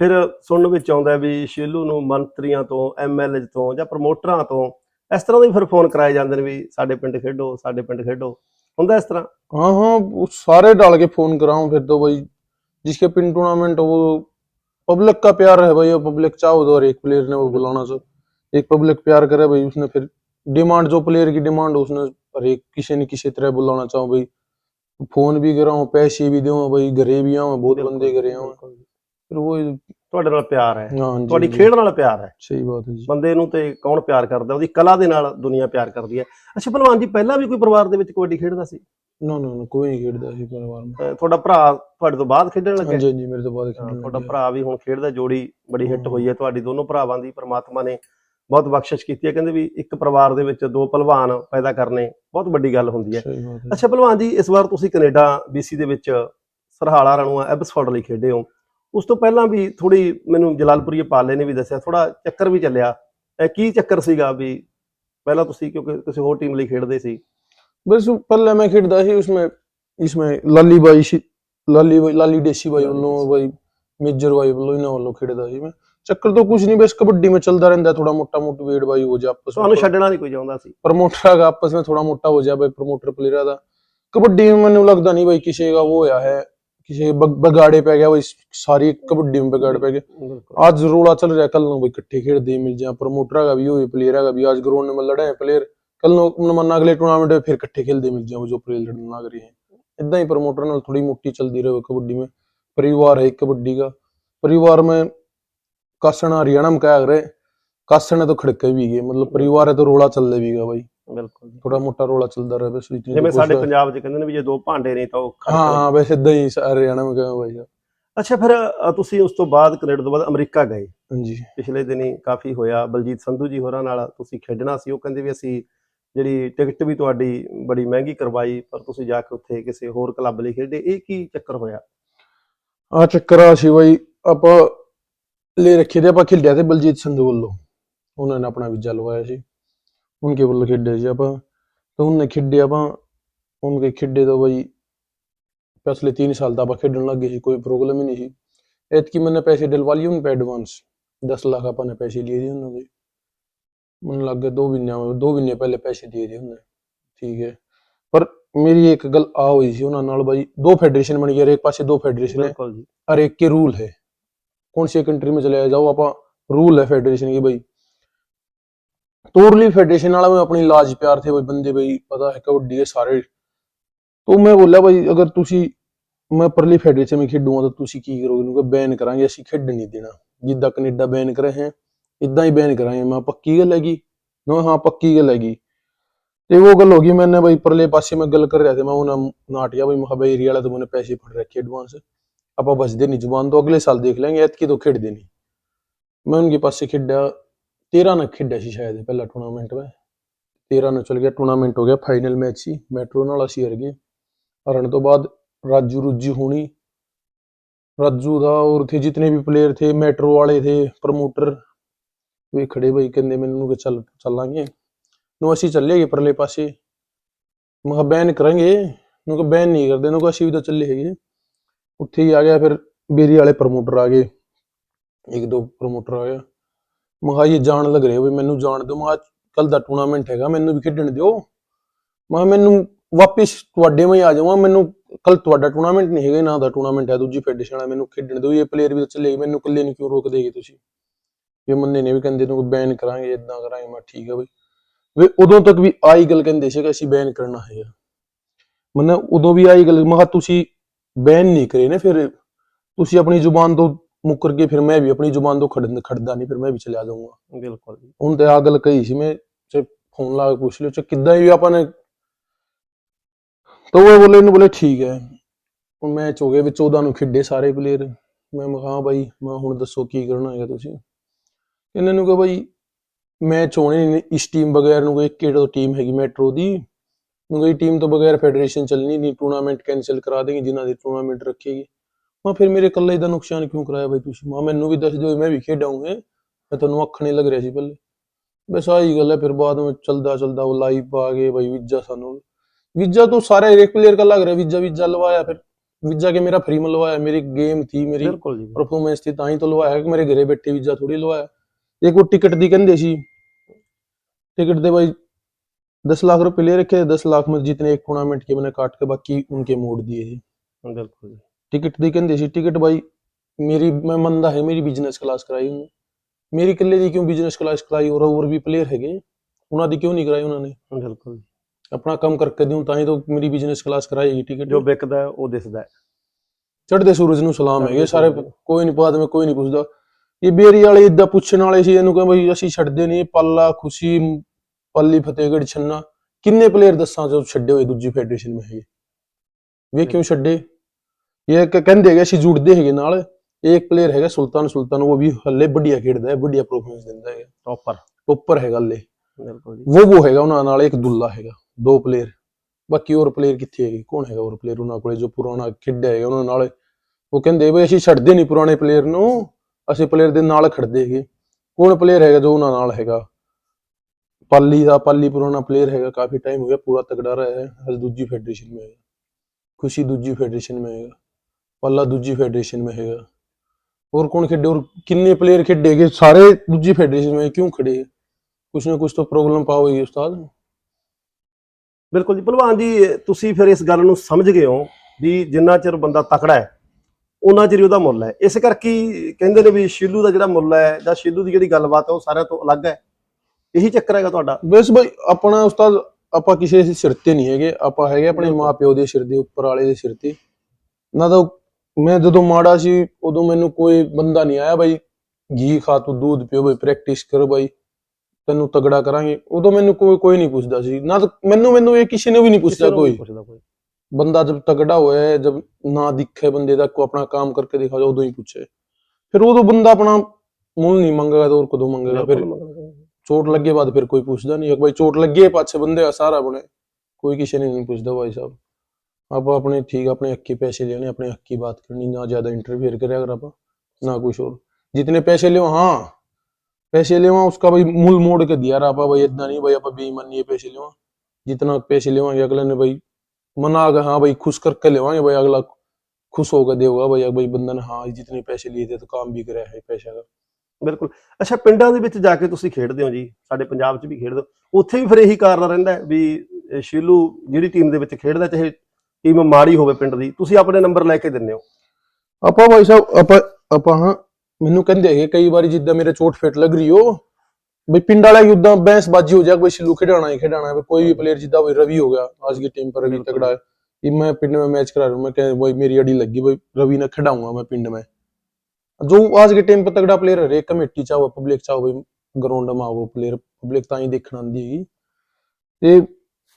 ਫਿਰ ਸੁਣਨ ਵਿੱਚ ਆਉਂਦਾ ਵੀ ਸ਼ੇਲੂ ਨੂੰ ਮੰਤਰੀਆਂ ਤੋਂ ਐਮਐਲਏ ਤੋਂ ਜਾਂ ਪ੍ਰਮੋਟਰਾਂ ਤੋਂ ਇਸ ਤਰ੍ਹਾਂ ਦੇ ਫਿਰ ਫੋਨ ਕਰਾਏ ਜਾਂਦੇ ਨੇ ਵੀ ਸਾਡੇ ਪਿੰਡ ਖੇਡੋ ਸਾਡੇ ਪਿੰਡ ਖੇਡੋ। ਹੁੰਦਾ ਇਸ ਤਰ੍ਹਾਂ? ਹਾਂ ਹਾਂ ਸਾਰੇ ਡਾਲ ਕੇ ਫੋਨ ਕਰਾਉਂ ਫਿਰ ਤੋਂ ਬਈ ਜਿਸਕੇ ਪਿੰਡ ਟੂਰਨਾਮੈਂਟ ਉਹ पब्लिक का प्यार है भाई पब्लिक चाहो तो हर एक प्लेयर ने वो बुलाना सर एक पब्लिक प्यार करे भाई उसने फिर डिमांड जो प्लेयर की डिमांड हो उसने हर एक किसी न किसी तरह बुलाना चाहो भाई फोन भी कराऊं पैसे भी दूं भाई घरे भी आऊं बहुत बंदे घरे आऊं फिर वो ਤੁਹਾਡੇ ਨਾਲ ਪਿਆਰ ਹੈ हाँ जी ਤੁਹਾਡੀ जी, ਖੇਡ ਨਾਲ ਪਿਆਰ ਹੈ सही बात है जी ਬੰਦੇ ਨੂੰ ਤੇ ਕੌਣ ਪਿਆਰ ਕਰਦਾ ਉਹਦੀ ਕਲਾ ਦੇ ਨਾਲ ਦੁਨੀਆ ਪਿਆਰ ਕਰਦੀ ਹੈ ਅੱਛਾ ਭਲਵਾਨ ਜੀ ਪਹਿਲਾਂ ਵੀ ਕੋਈ ਪਰਿਵਾਰ ਦੇ ਵਿੱਚ ਕਬੱਡੀ ਖੇਡਦਾ ਸੀ ਨਾ ਨਾ ਨਾ ਕੋਈ ਨਹੀਂ ਖੇਡਦਾ ਸੀ ਪਰਿਵਾਰ ਵਿੱਚ ਤੁਹਾਡਾ ਭਰਾ ਤੁਹਾਡੇ ਤੋਂ ਬਾਅਦ ਖੇਡਣ ਲੱਗਿਆ? ਹਾਂਜੀ ਹਾਂਜੀ ਮੇਰੇ ਤੋਂ ਬਾਅਦ ਹਾਂ, ਖੇਡਣ ਤੁਹਾਡਾ ਭਰਾ ਵੀ ਹੁਣ ਖੇਡਦਾ ਜੋੜੀ ਬੜੀ ਹਿੱਟ ਹੋਈ ਹੈ ਤੁਹਾਡੀ ਦੋਨੋਂ ਭਰਾਵਾਂ ਦੀ ਪ੍ਰਮਾਤਮਾ ਨੇ ਬਹੁਤ ਬਖਸ਼ਿਸ਼ ਕੀਤੀ ਹੈ। ਕਹਿੰਦੇ ਵੀ ਇੱਕ ਪਰਿਵਾਰ ਦੇ ਵਿੱਚ ਦੋ ਪਹਿਲਵਾਨ ਪੈਦਾ ਕਰਨੇ ਬਹੁਤ ਵੱਡੀ ਗੱਲ ਹੁੰਦੀ ਹੈ। ਅੱਛਾ ਪਹਿਲਵਾਨ ਜੀ ਇਸ ਵਾਰ ਤੁਸੀਂ ਕੈਨੇਡਾ BC ਦੇ ਵਿੱਚ ਸਰਹਾਲਾ ਰਣੂਆ ਐਬਸਫੋਰਡ ਲਈ ਖੇਡੇ ਹੋ। ਉਸ ਤੋਂ ਪਹਿਲਾਂ ਵੀ ਥੋੜੀ ਮੈਨੂੰ ਜਲਾਲਪੁਰੀਏ ਪਾਲੇ ਨੇ ਵੀ ਦੱਸਿਆ ਥੋੜਾ ਚੱਕਰ ਵੀ ਚੱਲਿਆ। ਇਹ ਕੀ ਚੱਕਰ ਸੀਗਾ ਵੀ ਪਹਿਲਾਂ ਤੁਸੀਂ ਕਿਉਂਕਿ ਕਿਸੇ ਹੋਰ ਟੀਮ ਲਈ ਖੇਡਦੇ ਸੀ? बस वो पहले मैं खेलता ਸੀ उसमें इसमें ਲਾਲੀ ਬਾਈ ਸੀ ਲਾਲੀ ਬਾਈ ਲਾਲੀ ਦੇਸੀ ਬਾਈ ਲਾਲੀ ਵੱਲੋਂ ਦੇਸੀ। ਬਾਈ ਮੇਜਰ ਬਾਈ ਵੱਲੋਂ ਇਹਨਾਂ ਵੱਲੋਂ ਖੇਡਦਾ ਸੀ ਮੈਂ ਚੱਕਰ ਤੋਂ ਕੁਝ ਨਹੀਂ ਬਸ ਕਬੱਡੀ में चलता रहता थोड़ा मोटा मोटिवेट भाई हो जा आपस ਤੁਹਾਨੂੰ में ਛੱਡਣਾ ਨਹੀਂ ਕੋਈ ਚਾਹੁੰਦਾ ਸੀ प्रमोटर का आपस में थोड़ा मोटा हो जा भाई प्रमोटर प्लेयर ਦਾ ਕਬੱਡੀ में ਮੈਨੂੰ लगता नहीं भाई किसी का वो होया है किसी के बग- बगाड़े पे गया भाई सारी कबड्डी में बगाड़ पे गए आज रोड़ा चल रहा है कल ਨੂੰ भाई इकट्ठे खेलते मिल जा प्रमोटर का भी हो प्लेयर का भी आज ग्राउंड में लड़े हैं प्लेयर ਕੱਲ ਨੂੰ ਮਨ ਅਗਲੇ ਟੂਰਨਾਮੈਂਟ ਵਿੱਚ ਫਿਰ ਇਕੱਠੇ ਖੇਲਦੇ ਮਿਲ ਜਾਓ ਜੋ प्लेयर लड़ने लग रहे हैं इतना ही प्रमोटर ਨਾਲ थोड़ी मोटी चलती रहे कबड्डी में परिवार है एक कबड्डी का परिवार में कासन हरियाणा में क्या करे कासन है तो खड़के भी गए मतलब परिवार है तो रोड़ा चल रहा भी गया भाई ਬਿਲਕੁਲ ਜੀ थोड़ा मोटा रोड़ा चलता रहा बस इतनी ਜਿਵੇਂ तो ਸਾਡੇ कोशिश- ਪੰਜਾਬ 'ਚ ਕਹਿੰਦੇ ਨੇ ਵੀ ਜੇ ਦੋ ਭਾਂਡੇ ਨੇ ਤਾਂ ਉਹ ਖੜਕ हाँ हाँ वैसे इतना ही हरियाणा में गया भाई ਅੱਛਾ ਫਿਰ ਅ, ਤੁਸੀਂ ਉਸ ਤੋਂ ਬਾਅਦ ਕੈਨੇਡਾ ਤੋਂ ਬਾਅਦ ਅਮਰੀਕਾ ਗਏ हाँ जी ਪਿਛਲੇ ਦਿਨੀ ਕਾਫੀ ਹੋਇਆ ਬਲਜੀਤ ਸੰਧੂ ਜੀ ਹੋਰਾਂ ਨਾਲ ਤੁਸੀਂ ਖੇਡਣਾ ਸੀ ਉਹ ਕਹਿੰਦੇ ਵੀ ਅਸੀਂ ਜਿਹੜੀ ਟਿਕਟ ਵੀ ਤੁਹਾਡੀ ਬੜੀ ਮਹਿੰਗੀ ਕਰਵਾਈ, ਪਰ ਤੁਸੀਂ ਜਾ ਕੇ ਉੱਥੇ ਕਿਸੇ ਹੋਰ ਕਲੱਬ ਲਈ ਖੇਡੇ, ਇਹ ਕੀ ਚੱਕਰ ਹੋਇਆ? ਆ ਚੱਕਰ ਆ ਸੀ ਬਈ, ਆਪਾਂ ਲੈ ਰੱਖੇ ਤੇ ਆਪਾਂ ਖੇਡਿਆ ਤੇ ਬਲਜੀਤ ਸੰਧੂ ਵੱਲੋਂ। ਉਹਨਾਂ ਨੇ ਆਪਣਾ ਵੀਜ਼ਾ ਲਵਾਇਆ ਸੀ। ਉਹਨਾਂ ਵੱਲੋਂ ਖੇਡੇ ਸੀ ਆਪਾਂ? ਤਾਂ ਉਹਨੇ ਖੇਡੇ ਆਪਾਂ ਉਹਨਾਂ ਖੇਡੇ ਤੋਂ ਬਈ ਪਿਛਲੇ 3 ਸਾਲ ਦਾ ਆਪਾਂ ਖੇਡਣ ਲੱਗੇ ਸੀ, ਕੋਈ ਪ੍ਰੋਬਲਮ ਹੀ ਨਹੀਂ ਸੀ। ਇਤਕੀ ਮੈਨੇ ਪੈਸੇ ਡਲਵਾ ਲਈ ਉਹਨਾਂ ਪੈ ਐਡਵਾਂਸ 10 ਲੱਖ ਆਪਾਂ ਨੇ ਪੈਸੇ ਲਏ ਸੀ ਉਹਨਾਂ ਦੇ। ਮੈਨੂੰ ਲੱਗ ਗਿਆ 2 ਮਹੀਨਿਆਂ ਦੋ ਮਹੀਨੇ ਪਹਿਲੇ ਪੈਸੇ दिए थे ਉਹਨੇ ਠੀਕ ਹੈ ਪਰ ਮੇਰੀ ਇੱਕ ਗੱਲ ਆ ਹੋਈ ਸੀ ਉਹਨਾਂ ਨਾਲ ਬਾਈ ਦੋ ਫੈਡਰੇਸ਼ਨ ਬਣ ਗਈ ਇੱਕ ਪਾਸੇ ਦੋ ਫੈਡਰੇਸ਼ਨ ਹੈ ਬਿਲਕੁਲ ਜੀ हर एक के रूल है कौन सी कंट्री में चले जाओ आप रूल है फेडरेशन की भाई तोरली फेडरेशन वाला में अपनी लाज प्यार थे भाई बंदे भाई पता है कबड्डी है सारे तो मैं बोला भाई अगर तुसी मैं परली फेडरेशन में खेडूंगा तो तुसी की करोगे उनको बैन करांगे ਅਸੀਂ ਖੇਡ ਨਹੀਂ ਦੇਣਾ ਜਿੱਦਾਂ ਕੈਨੇਡਾ ਬੈਨ ਕਰੇ ਹੈ ਇਦਾਂ ਹੀ ਬੈਨ ਕਰਾਂਗੇ। ਮੈਂ ਪੱਕੀ ਗੱਲ ਹੈਗੀ? ਨਾ ਹਾਂ, ਪੱਕੀ ਗੱਲ ਹੈਗੀ। ਤੇ ਉਹ ਗੱਲ ਹੋ ਗਈ ਮੈਨੇ ਭਾਈ ਪਰਲੇ ਪਾਸੇ ਮੈਂ ਗੱਲ ਕਰ ਰਿਹਾ ਸੀ। ਮੈਂ ਉਹਨਾਂ ਨਾਟਿਆ ਭਾਈ ਮਹਾ ਭਾਈ ਏਰੀਆ ਵਾਲਾ ਤੋਂ ਮੈਨੇ ਪੈਸੇ ਫੜ ਰੱਖੇ ਐਡਵਾਂਸ ਆਪਾਂ ਬਚਦੇ ਨਹੀਂ ਜ਼ੁਬਾਨ ਤੋਂ। ਅਗਲੇ ਸਾਲ ਦੇਖ ਲਾਂਗੇ ਐਤਕੀ ਤੋਂ ਖੇਡਦੇ ਨਹੀਂ ਮੈਂ ਉਨਕੇ ਪਾਸੇ ਖੇਡਿਆ 13 ਨਾਲ ਖੇਡਿਆ ਸੀ ਸ਼ਾਇਦ, ਪਹਿਲਾ ਟੂਰਨਾਮੈਂਟ ਮੈਂ। 13 ਨਾਲ ਚਲ ਗਿਆ ਟੂਰਨਾਮੈਂਟ ਹੋ ਗਿਆ ਫਾਈਨਲ ਮੈਚ ਸੀ, ਮੈਟਰੋ ਨਾਲ ਅਸੀਂ ਹਰ ਗਏ। ਹਰਨ ਤੋਂ ਬਾਅਦ ਰਾਜੂ ਰੁੱਜੀ ਹੋਣੀ। ਰਾਜੂ ਦਾ ਔਰ ਥੇ ਜਿਤਨੇ ਵੀ ਪਲੇਅਰ ਥੇ, ਮੈਟਰੋ ਵਾਲੇ ਥੇ ਪ੍ਰਮੋਟਰ ਵੀ ਖੜੇ ਬਈ ਕਹਿੰਦੇ ਮੈਨੂੰ ਕਿ ਚੱਲ ਚੱਲਾਂਗੇ। ਨੂੰ ਅਸੀਂ ਚੱਲੇ ਗਏ ਪਰਲੇ ਪਾਸੇ। ਮੈਂ ਕਿਹਾ ਬੈਨ ਕਰਾਂਗੇ? ਨੂੰ ਕਿ ਬੈਨ ਨਹੀਂ ਕਰਦੇ। ਨੂੰ ਕਿ, ਅਸੀਂ ਵੀ ਤਾਂ ਚੱਲੇ ਹੈਗੇ। ਉੱਥੇ ਹੀ ਆ ਗਿਆ, ਫਿਰ ਬੇਰੀ ਵਾਲੇ ਪ੍ਰਮੋਟਰ ਆ ਗਏ। ਇੱਕ ਦੋ ਪ੍ਰਮੋਟਰ ਆ ਗਿਆ ਮੈਂ ਕਿਹਾ, ਇਹ ਜਾਣ ਲੱਗ ਰਹੇ ਵੀ ਮੈਨੂੰ ਜਾਣ ਦਿਓ। ਮੈਂ ਕੱਲ ਦਾ ਟੂਰਨਾਮੈਂਟ ਹੈਗਾ, ਮੈਨੂੰ ਵੀ ਖੇਡਣ ਦਿਓ। ਮੈਂ ਕਿਹਾ, ਮੈਨੂੰ ਵਾਪਿਸ ਤੁਹਾਡੇ ਮੈਂ ਆ ਜਾਵਾਂ। ਮੈਨੂੰ ਕੱਲ ਤੁਹਾਡਾ ਟੂਰਨਾਮੈਂਟ ਨਹੀਂ ਹੈਗਾ, ਨਾ ਦਾ ਟੂਰਨਾਮੈਂਟ ਹੈ, ਦੂਜੀ ਫੈਡਰੇਸ਼ਨ ਵਾਲਾ ਮੈਨੂੰ ਖੇਡਣ ਦਿਓ। ਇਹ ਪਲੇਅਰ ਵੀ ਤਾਂ ਚੱਲੇ, ਮੈਨੂੰ ਇਕੱਲੇ ਨੂੰ ਕਿਉਂ ਰੋਕ ਦੇਗੇ ਤੁਸੀਂ? ਇਹ ਮੰਨੇ ਨੇ ਵੀ ਕਹਿੰਦੇ ਨੂੰ ਬੈਨ ਕਰਾਂਗੇ ਇਦਾਂ ਕਰਾਂਗੇ। ਮੈਂ ਠੀਕ ਆ ਬਈ। ਵੇ ਉਦੋਂ ਤੱਕ ਵੀ ਆਈ ਗੱਲ ਕਹਿੰਦੇ ਸੀ ਕਿ ਅਸੀਂ ਬੈਨ ਕਰਨਾ ਹੈ। ਮਨੇ ਉਦੋਂ ਵੀ ਆਈ ਗੱਲ ਮੈਂ ਕਿਹਾ ਤੁਸੀਂ ਬੈਨ ਨਹੀਂ ਕਰੇ ਨੇ ਫਿਰ। ਤੁਸੀਂ ਆਪਣੀ ਜ਼ੁਬਾਨ ਤੋਂ ਮੁੱਕਰ ਕੇ ਫਿਰ ਮੈਂ ਵੀ ਆਪਣੀ ਜ਼ੁਬਾਨ ਤੋਂ ਖੜ ਖੜਦਾ ਨਹੀਂ ਫਿਰ ਮੈਂ ਵੀ ਚਲਿਆ ਜਾਊਂਗਾ। ਬਿਲਕੁਲ ਜੀ। ਹੁਣ ਤੇ ਆ ਗੱਲ ਕਹੀ ਸੀ ਮੈਂ ਚ ਫੋਨ ਲਾ ਕੇ ਪੁੱਛ ਲਿਓ ਚ ਕਿੱਦਾਂ ਵੀ ਆਪਾਂ ਨੇ? ਤਾਂ ਉਹ ਬੋਲੇ ਇਹਨੂੰ ਬੋਲੇ ਠੀਕ ਹੈ। ਹੁਣ ਮੈਚ ਹੋ ਗਿਆ ਵਿੱਚ 14 ਨੂੰ ਖੇਡੇ ਸਾਰੇ ਪਲੇਅਰ ਮੈਂ ਮੈਂ ਕਿਹਾ ਹਾਂ ਬਾਈ ਮੈਂ ਹੁਣ ਦੱਸੋ ਕੀ ਕਰਨਾ ਹੈਗਾ ਤੁਸੀਂ। ਇਹਨਾਂ ਨੂੰ ਕਹੋ ਭਾਈ ਮੈਂ ਚੋਣੇ ਇਸ ਟੀਮ ਬਗੈਰ ਨੂੰ ਕੋਈ ਕਿਹੜਾ ਟੀਮ ਹੈਗੀ ਮੈਟਰੋ ਦੀ। ਕੋਈ ਟੀਮ ਤੋਂ ਬਗੈਰ ਫੈਡਰੇਸ਼ਨ ਚੱਲਣੀ ਨਹੀਂ ਟੂਰਨਾਮੈਂਟ ਕੈਨਸਲ ਕਰਾ ਦੇਗੀ ਜਿਨ੍ਹਾਂ ਦੀ ਟੂਰਨਾਮੈਂਟ ਰੱਖੇਗੀ ਮੈਂ ਫਿਰ ਮੇਰੇ ਇਕੱਲੇ ਦਾ ਨੁਕਸਾਨ ਕਿਉਂ ਕਰਾਇਆ ਬਈ ਤੁਸੀਂ? ਮੈਂ ਮੈਨੂੰ ਵੀ ਦੱਸ ਦਿਓ ਮੈਂ ਵੀ ਖੇਡਾਂਗੇ। ਮੈਂ ਤੁਹਾਨੂੰ ਅੱਖ ਨਹੀਂ ਲੱਗ ਰਿਹਾ ਸੀ ਪਹਿਲੇ। ਬਸ ਆਹੀ ਗੱਲ ਹੈ ਫਿਰ ਬਾਅਦ ਵਿੱਚ ਚਲਦਾ ਚਲਦਾ ਉਹ ਲਾਈਵ ਪਾ ਗਏ ਬਈ ਵਿਜਾ ਸਾਨੂੰ। ਵਿਜਾ ਤੋਂ ਸਾਰੇ ਪਲੇਅਰ ਕਾ ਲੱਗ ਰਿਹਾ ਵਿਜਾ ਵਿਜਾ ਲਵਾਇਆ ਫਿਰ। ਵਿਜਾ ਕੇ ਮੇਰਾ ਫ੍ਰੀ ਮਲਵਾਇਆ ਮੇਰੀ ਗੇਮ ਥੀ ਮੇਰੀ ਪਰਫਾਰਮੈਂਸ ਥੀ ਤਾਂ ਹੀ ਤਾਂ ਲਵਾਇਆ ਕਿ ਮੇਰੇ ਘਰੇ ਬੈਠੇ ਵਿਜਾ ਥੋੜੀ ਲਵਾਇਆ। बैठे वीजा थोड़ी लवाया एक वो टिकट दी कहते सी टिकट दे भाई दस लाख रुपए ले रखे दस लाख में जितने एक टूर्नामेंट के मैंने काट के बाकी उनके मोड़ दिए थे ਬਿਲਕੁਲ ਜੀ टिकट दी कहते सी टिकट भाई मेरी मैं मंदा है मेरी बिजनेस क्लास कराई उन्होंने मेरी कल्ले दी क्यों बिजनेस क्लास कराई और और भी प्लेयर है ਉਹਨਾਂ ਦੀ ਕਿਉਂ ਨਹੀਂ ਕਰਾਈ ਉਹਨਾਂ ਨੇ ਬਿਲਕੁਲ ਆਪਣਾ ਕੰਮ ਕਰਕੇ ਦਿਉ ਤਾਂ ਹੀ ਤਾਂ ਮੇਰੀ ਬਿਜ਼ਨਸ ਕਲਾਸ ਕਰਾਏਗੀ ਟਿਕਟ ਜੋ ਵਿਕਦਾ ਹੈ, ਉਹ ਦਿਸਦਾ ਹੈ। ਚੜ੍ਹਦੇ ਸੂਰਜ ਨੂੰ ਸਲਾਮ ਚੜ੍ਹਦੇ ਹੈਗੇ ਸਾਰੇ ਸੂਰਜ ਨੂੰ। ਕੋਈ ਨਹੀਂ ਬਾਅਦ ਮੈਂ ਕੋਈ ਨਹੀਂ ਪੁੱਛਦਾ ਇਹ ਬੇਰੀ ਵਾਲੇ ਇਦਾਂ ਪੁੱਛਣ ਵਾਲੇ ਸੀ ਇਹਨੂੰ ਕਹਿੰਦੇ ਅਸੀਂ ਛੱਡਦੇ ਨਹੀਂ ਪੱਲਾ ਖੁਸ਼ੀ ਪੱਲੀ ਫਤਿਹਗੜ੍ਹ ਛੰਨਾ। ਕਿੰਨੇ ਪਲੇਅਰ ਦੱਸਾਂ ਜੋ ਛੱਡੇ ਹੋਏ ਦੂਜੀ ਫੈਡਰੇਸ਼ਨ ਮੇ ਹੈਗੇ? ਵੀ ਕਿਉਂ ਛੱਡੇ? ਇਹ ਕਹਿੰਦੇ ਹੈਗੇ ਅਸੀਂ ਜੁੜਦੇ ਹੈਗੇ ਨਾਲ। ਇੱਕ ਪਲੇਅਰ ਹੈਗਾ ਸੁਲਤਾਨ ਸੁਲਤਾਨ ਉਹ ਵੀ ਹੱਲੇ ਵਧੀਆ ਖੇਡਦਾ ਹੈ ਵਧੀਆ ਪਰਫਾਰਮੈਂਸ ਦਿੰਦਾ ਹੈ ਟੌਪਰ ਟੌਪਰ ਹੈਗਾ ਹੱਲੇ। ਉਹ ਉਹ ਹੈਗਾ ਉਹਨਾਂ ਨਾਲ ਇੱਕ ਦੁੱਲਾ ਹੈਗਾ ਦੋ ਪਲੇਅਰ ਬਾਕੀ ਹੋਰ ਪਲੇਅਰ ਕਿੱਥੇ ਹੈਗੇ? ਕੌਣ ਹੈਗਾ ਹੋਰ ਪਲੇਅਰ ਉਹਨਾਂ ਕੋਲੇ ਜੋ ਪੁਰਾਣਾ ਖੇਡਿਆ ਹੈਗਾ ਉਹਨਾਂ ਨਾਲ? ਉਹ ਕਹਿੰਦੇ ਬਈ ਅਸੀਂ ਛੱਡਦੇ ਨਹੀਂ ਪੁਰਾਣੇ ਪਲੇਅਰ ਨੂੰ। ਅਸੀਂ ਪਲੇਅਰ ਦੇ ਨਾਲ ਖੜਦੇ ਹੈਗੇ ਕੌਣ ਪਲੇਅਰ ਹੈਗਾ ਜੋ ਉਹਨਾਂ ਨਾਲ ਹੈਗਾ? ਪਾਲੀ ਦਾ, ਪਾਲੀ ਪੁਰਾਣਾ ਪਲੇਅਰ ਹੈਗਾ, ਕਾਫੀ ਟਾਈਮ ਹੋ ਗਿਆ, ਪੂਰਾ ਤਗੜਾ ਰਿਹਾ ਹੈ। ਹਰ ਦੂਜੀ ਫੈਡਰੇਸ਼ਨ ਮੇਂ ਹੈ ਖੁਸ਼ੀ ਦੂਜੀ ਫੈਡਰੇਸ਼ਨ ਮੇਂ ਹੈਗਾ। ਪਾਲਾ ਦੂਜੀ ਫੈਡਰੇਸ਼ਨ ਮੇਂ ਹੈਗਾ। ਹੋਰ ਕੌਣ ਖੇਡੇ? ਹੋਰ ਕਿੰਨੇ ਪਲੇਅਰ ਖੇਡੇਗੇ ਸਾਰੇ ਦੂਜੀ ਫੈਡਰੇਸ਼ਨ ਮੇਂ ਕਿਉਂ ਖੜੇ ਕੁਛ ਨਾ ਕੁਛ ਤਾਂ ਪ੍ਰੋਬਲਮ ਪਾਓ ਹੀ ਉਸਤਾਦ। ਬਿਲਕੁਲ ਜੀ, ਭਲਵਾਨ ਜੀ, ਤੁਸੀਂ ਫਿਰ ਇਸ ਗੱਲ ਨੂੰ ਸਮਝ ਗਏ ਹੋ ਵੀ ਜਿੰਨਾ ਚਿਰ ਬੰਦਾ ਤਕੜਾ ਹੈ ਉਹਨਾਂ ਚਿਰ ਉਹਦਾ ਮੁੱਲ ਹੈ। ਇਸ ਕਰਕੇ ਕਹਿੰਦੇ ਨੇ ਵੀ ਸ਼ੀਲੂ ਦਾ ਜਿਹੜਾ ਮੁੱਲ ਹੈ ਜਾਂ ਸ਼ੀਲੂ ਦੀ ਜਿਹੜੀ ਗੱਲਬਾਤ ਹੈ ਉਹ ਸਾਰਿਆਂ ਤੋਂ ਅਲੱਗ ਹੈ। ਇਹੀ ਚੱਕਰ ਹੈਗਾ ਤੁਹਾਡਾ? ਬਸ ਭਾਈ ਆਪਣਾ ਉਸਤਾਦ ਆਪਾਂ ਕਿਸੇ ਦੇ ਸਿਰ ਤੇ ਨਹੀਂ ਹੈਗੇ। ਆਪਾਂ ਹੈਗੇ ਆਪਣੇ। ਮਾਪਿਓ ਦੇ ਸਿਰ ਦੇ ਉੱਪਰ ਵਾਲੇ ਦੇ ਸਿਰ ਤੇ। ਨਾ ਤਾਂ ਮੈਂ ਜਦੋਂ ਮਾੜਾ ਸੀ ਉਦੋਂ ਮੈਨੂੰ ਕੋਈ ਬੰਦਾ ਨਹੀਂ ਆਇਆ ਭਾਈ ਘੀ ਖਾ ਤੂੰ ਦੁੱਧ ਪੀਓ ਭਾਈ ਪ੍ਰੈਕਟਿਸ ਕਰ ਭਾਈ ਤੈਨੂੰ ਤਗੜਾ ਕਰਾਂਗੇ। ਉਦੋਂ ਮੈਨੂੰ ਕੋਈ ਕੋਈ ਨਹੀਂ ਪੁੱਛਦਾ ਸੀ। ਨਾ ਤਾਂ ਮੈਨੂੰ ਮੈਨੂੰ ਇਹ ਕਿਸੇ ਨੇ ਵੀ ਨਹੀਂ ਪੁੱਛਦਾ ਕੋਈ। बंदा जब तगड़ा हुआ है जब ना दिखे बंदे तक को अपना काम करके दिखा जाओ उदों ही पूछे फिर वो तो बंदा अपना मुल नहीं मंगेगा तो और कदों मंगेगा फिर चोट लगे बाद फिर कोई पूछता नहीं भाई चोट लगे पाछे बंदे का सारा बने ਕੋਈ ਕਿਸੇ ਨੇ ਨਹੀਂ ਪੁੱਛਦਾ ਭਾਈ ਸਾਹਿਬ। ਆਪਾਂ ਆਪਣੇ ਠੀਕ ਆਪਣੇ ਅੱਖੀ ਪੈਸੇ ਲੈਣੇ ਆਪਣੇ ਅੱਖੀ ਬਾਤ ਕਰਨੀ ਨਾ ਜ਼ਿਆਦਾ ਇੰਟਰਫੇਅਰ ਕਰਿਆ ਕਰ ਆਪਾਂ ਨਾ ਕੁਛ ਹੋਰ। ਜਿੰਨੇ ਪੈਸੇ ਲਿਓ ਹਾਂ। ਪੈਸੇ ਲਿਓ ਉਸਕਾ ਭਾਈ ਮੂਲ ਮੋੜ ਕੇ ਦਿਆ ਰਾ ਆਪਾਂ ਭਾਈ ਇਦਾਂ ਨਹੀਂ ਭਾਈ ਆਪਾਂ ਬੇਈਮਾਨੀ ਪੈਸੇ ਲਿਓ। ਜਿਤਨਾ ਪੈਸੇ ਲਿਓਗੇ ਅਗਲੇ ਨੇ ਭਾਈ मना के हाँ भाई खुश करके लेवाएंगे भाई अगला खुश होकर देगा भाई भाई बंदा ने हाँ जितने पैसे लिए थे तो काम भी करे है पैसे का ਬਿਲਕੁਲ ਅੱਛਾ ਪਿੰਡਾਂ ਦੇ ਵਿੱਚ ਜਾ ਕੇ ਤੁਸੀਂ ਖੇਡਦੇ ਹੋ ਜੀ ਸਾਡੇ ਪੰਜਾਬ 'ਚ ਵੀ ਖੇਡਦੇ ਹੋ ਉੱਥੇ ਵੀ ਫਿਰ ਇਹੀ ਕਾਰਨ ਰਹਿੰਦਾ ਹੈ ਵੀ ਇਹ ਸ਼ੀਲੂ ਜਿਹੜੀ ਟੀਮ ਦੇ ਵਿੱਚ ਖੇਡਦਾ ਚਾਹੇ ਟੀਮ ਮਾੜੀ ਹੋਵੇ ਪਿੰਡ ਦੀ ਤੁਸੀਂ ਆਪਣੇ ਨੰਬਰ ਲੈ ਕੇ ਦਿੰਦੇ ਹੋ ਆਪਾਂ ਭਾਈ ਸਾਹਿਬ ਆਪਾਂ ਆਪਾਂ ਹਾਂ ਮੈਨੂੰ ਕਹਿੰਦੇ ਹੈਗੇ ਕਈ ਵਾਰੀ ਜਿੱਦਾਂ ਮੇਰੇ ਚੋਟ ਫਿੱਟ ਲੱਗ ਰਹੀ ਹੋ ਬਈ ਪਿੰਡ ਵਾਲਾ ਉਦਾਂ ਬੈਂਸ ਬਾਜੀ ਹੋ ਜਾ ਕੋਈ ਸ਼ਿਲੂ ਖਿਡਾਣਾ ਹੈ ਖਿਡਾਣਾ ਹੈ कोई भी प्लेयर जिद्दां भाई रवि हो गया आज की टीम पर रवि बिल्कुल। तगड़ा है ये मैं पिंड में मैच करा रहा हूँ मैं कह भाई मेरी अड़ी लगी भाई रवि ने खिडाऊंगा मैं पिंड में जो आज के टाइम पर तगड़ा प्लेयर है हरेक कमेटी चाहो पब्लिक चाहो भाई ग्राउंड में आओ प्लेयर पब्लिक ਤਾਂ ਹੀ ਦੇਖਣ ਆਂਦੀ ਹੈਗੀ ਤੇ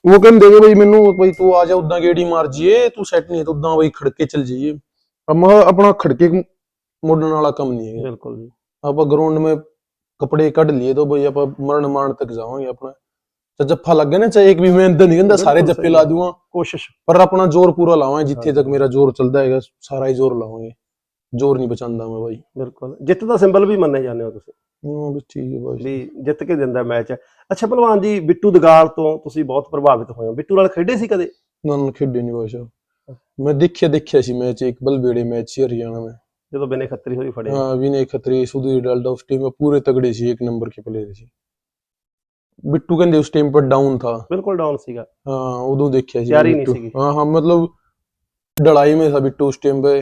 ਉਹ ਕਹਿੰਦੇ ਕਿ ਬਈ ਮੈਨੂੰ ਬਈ ਤੂੰ ਆ ਜਾ ਉਦਾਂ ਗੇੜੀ ਮਾਰ ਜੀਏ ਤੂੰ ਸੈੱਟ ਨਹੀਂ ਹੈ ਤਾਂ ਉਦਾਂ ਬਈ ਖੜਕੇ ਚੱਲ ਜਾਈਏ ਅਮਾ ਆਪਣਾ ਖੜਕੇ ਮੋੜਨ ਵਾਲਾ ਕੰਮ ਨਹੀਂ ਹੈ ਬਿਲਕੁਲ ਜੀ ਆਪਾਂ ਗਰਾਊਂਡ में कपड़े कट लिए तो भाई आप मरण माण तक जावांगे अपना ਤਾਂ ਜੱਫਾ ਲੱਗੇ ਨਾ ਚਾਹੇ ਇੱਕ ਵੀ ਮੈਂ ਨਹੀਂ ਕਹਿੰਦਾ ਸਾਰੇ ਜੱਫੇ ਲਾ ਦੂਆਂ ਕੋਸ਼ਿਸ਼। ਪਰ ਆਪਣਾ ਜ਼ੋਰ ਪੂਰਾ ਲਾਵਾਂ ਜਿੱਥੇ ਤੱਕ ਮੇਰਾ ਜ਼ੋਰ ਚੱਲਦਾ ਹੈਗਾ ਸਾਰਾ ਹੀ ਜ਼ੋਰ ਲਾਵਾਂਗੇ। ਜ਼ੋਰ ਨਹੀਂ ਬਚਾਉਂਦਾ ਮੈਂ ਬਾਈ। ਬਿਲਕੁਲ। ਜਿੱਤ ਦਾ ਸਿੰਬਲ ਵੀ ਮੰਨੇ ਜਾਂਦੇ ਹੋ ਤੁਸੀਂ। ਹਾਂ ਵੀ ਠੀਕ ਹੈ ਬਾਈ। ਵੀ ਜਿੱਤ ਕੇ ਦਿੰਦਾ ਮੈਚ। ਅੱਛਾ ਭਲਵਾਨ ਜੀ ਬਿੱਟੂ ਦਗਾਲ ਤੋਂ ਤੁਸੀਂ ਬਹੁਤ ਪ੍ਰਭਾਵਿਤ ਹੋਏ ਹੋ। ਬਿੱਟੂ ਨਾਲ ਖੇਡੇ ਸੀ ਕਦੇ? ਨਾ ਨਾ ਖੇਡੇ ਨਹੀਂ ਬਾਈ ਸਾਹਿਬ। ਮੈਂ ਦੇਖਿਆ ਦੇਖਿਆ ਸੀ ਮੈਚ ਇੱਕ ਬਲਬੇੜੇ ਮੈਚ ਸੀ ਹਰਿਆਣਾ ਮੈਂ ਜਦੋਂ ਬਿਨੇ ਖੱਤਰੀ ਹੋਈ ਫੜੇ हाँ विनय खत्री सुधीर डाल्डा उस टीम में पूरे तगड़े सी एक नंबर के प्लेयर सी बिट्टू कहते उस टाइम पर डाउन था ਬਿਲਕੁਲ ਡਾਊਨ ਸੀਗਾ हाँ उदो देखिया सी तैयारी नहीं बिट्टू। सीगी। हाँ हाँ मतलब डड़ाई में था बिट्टू उस टाइम पे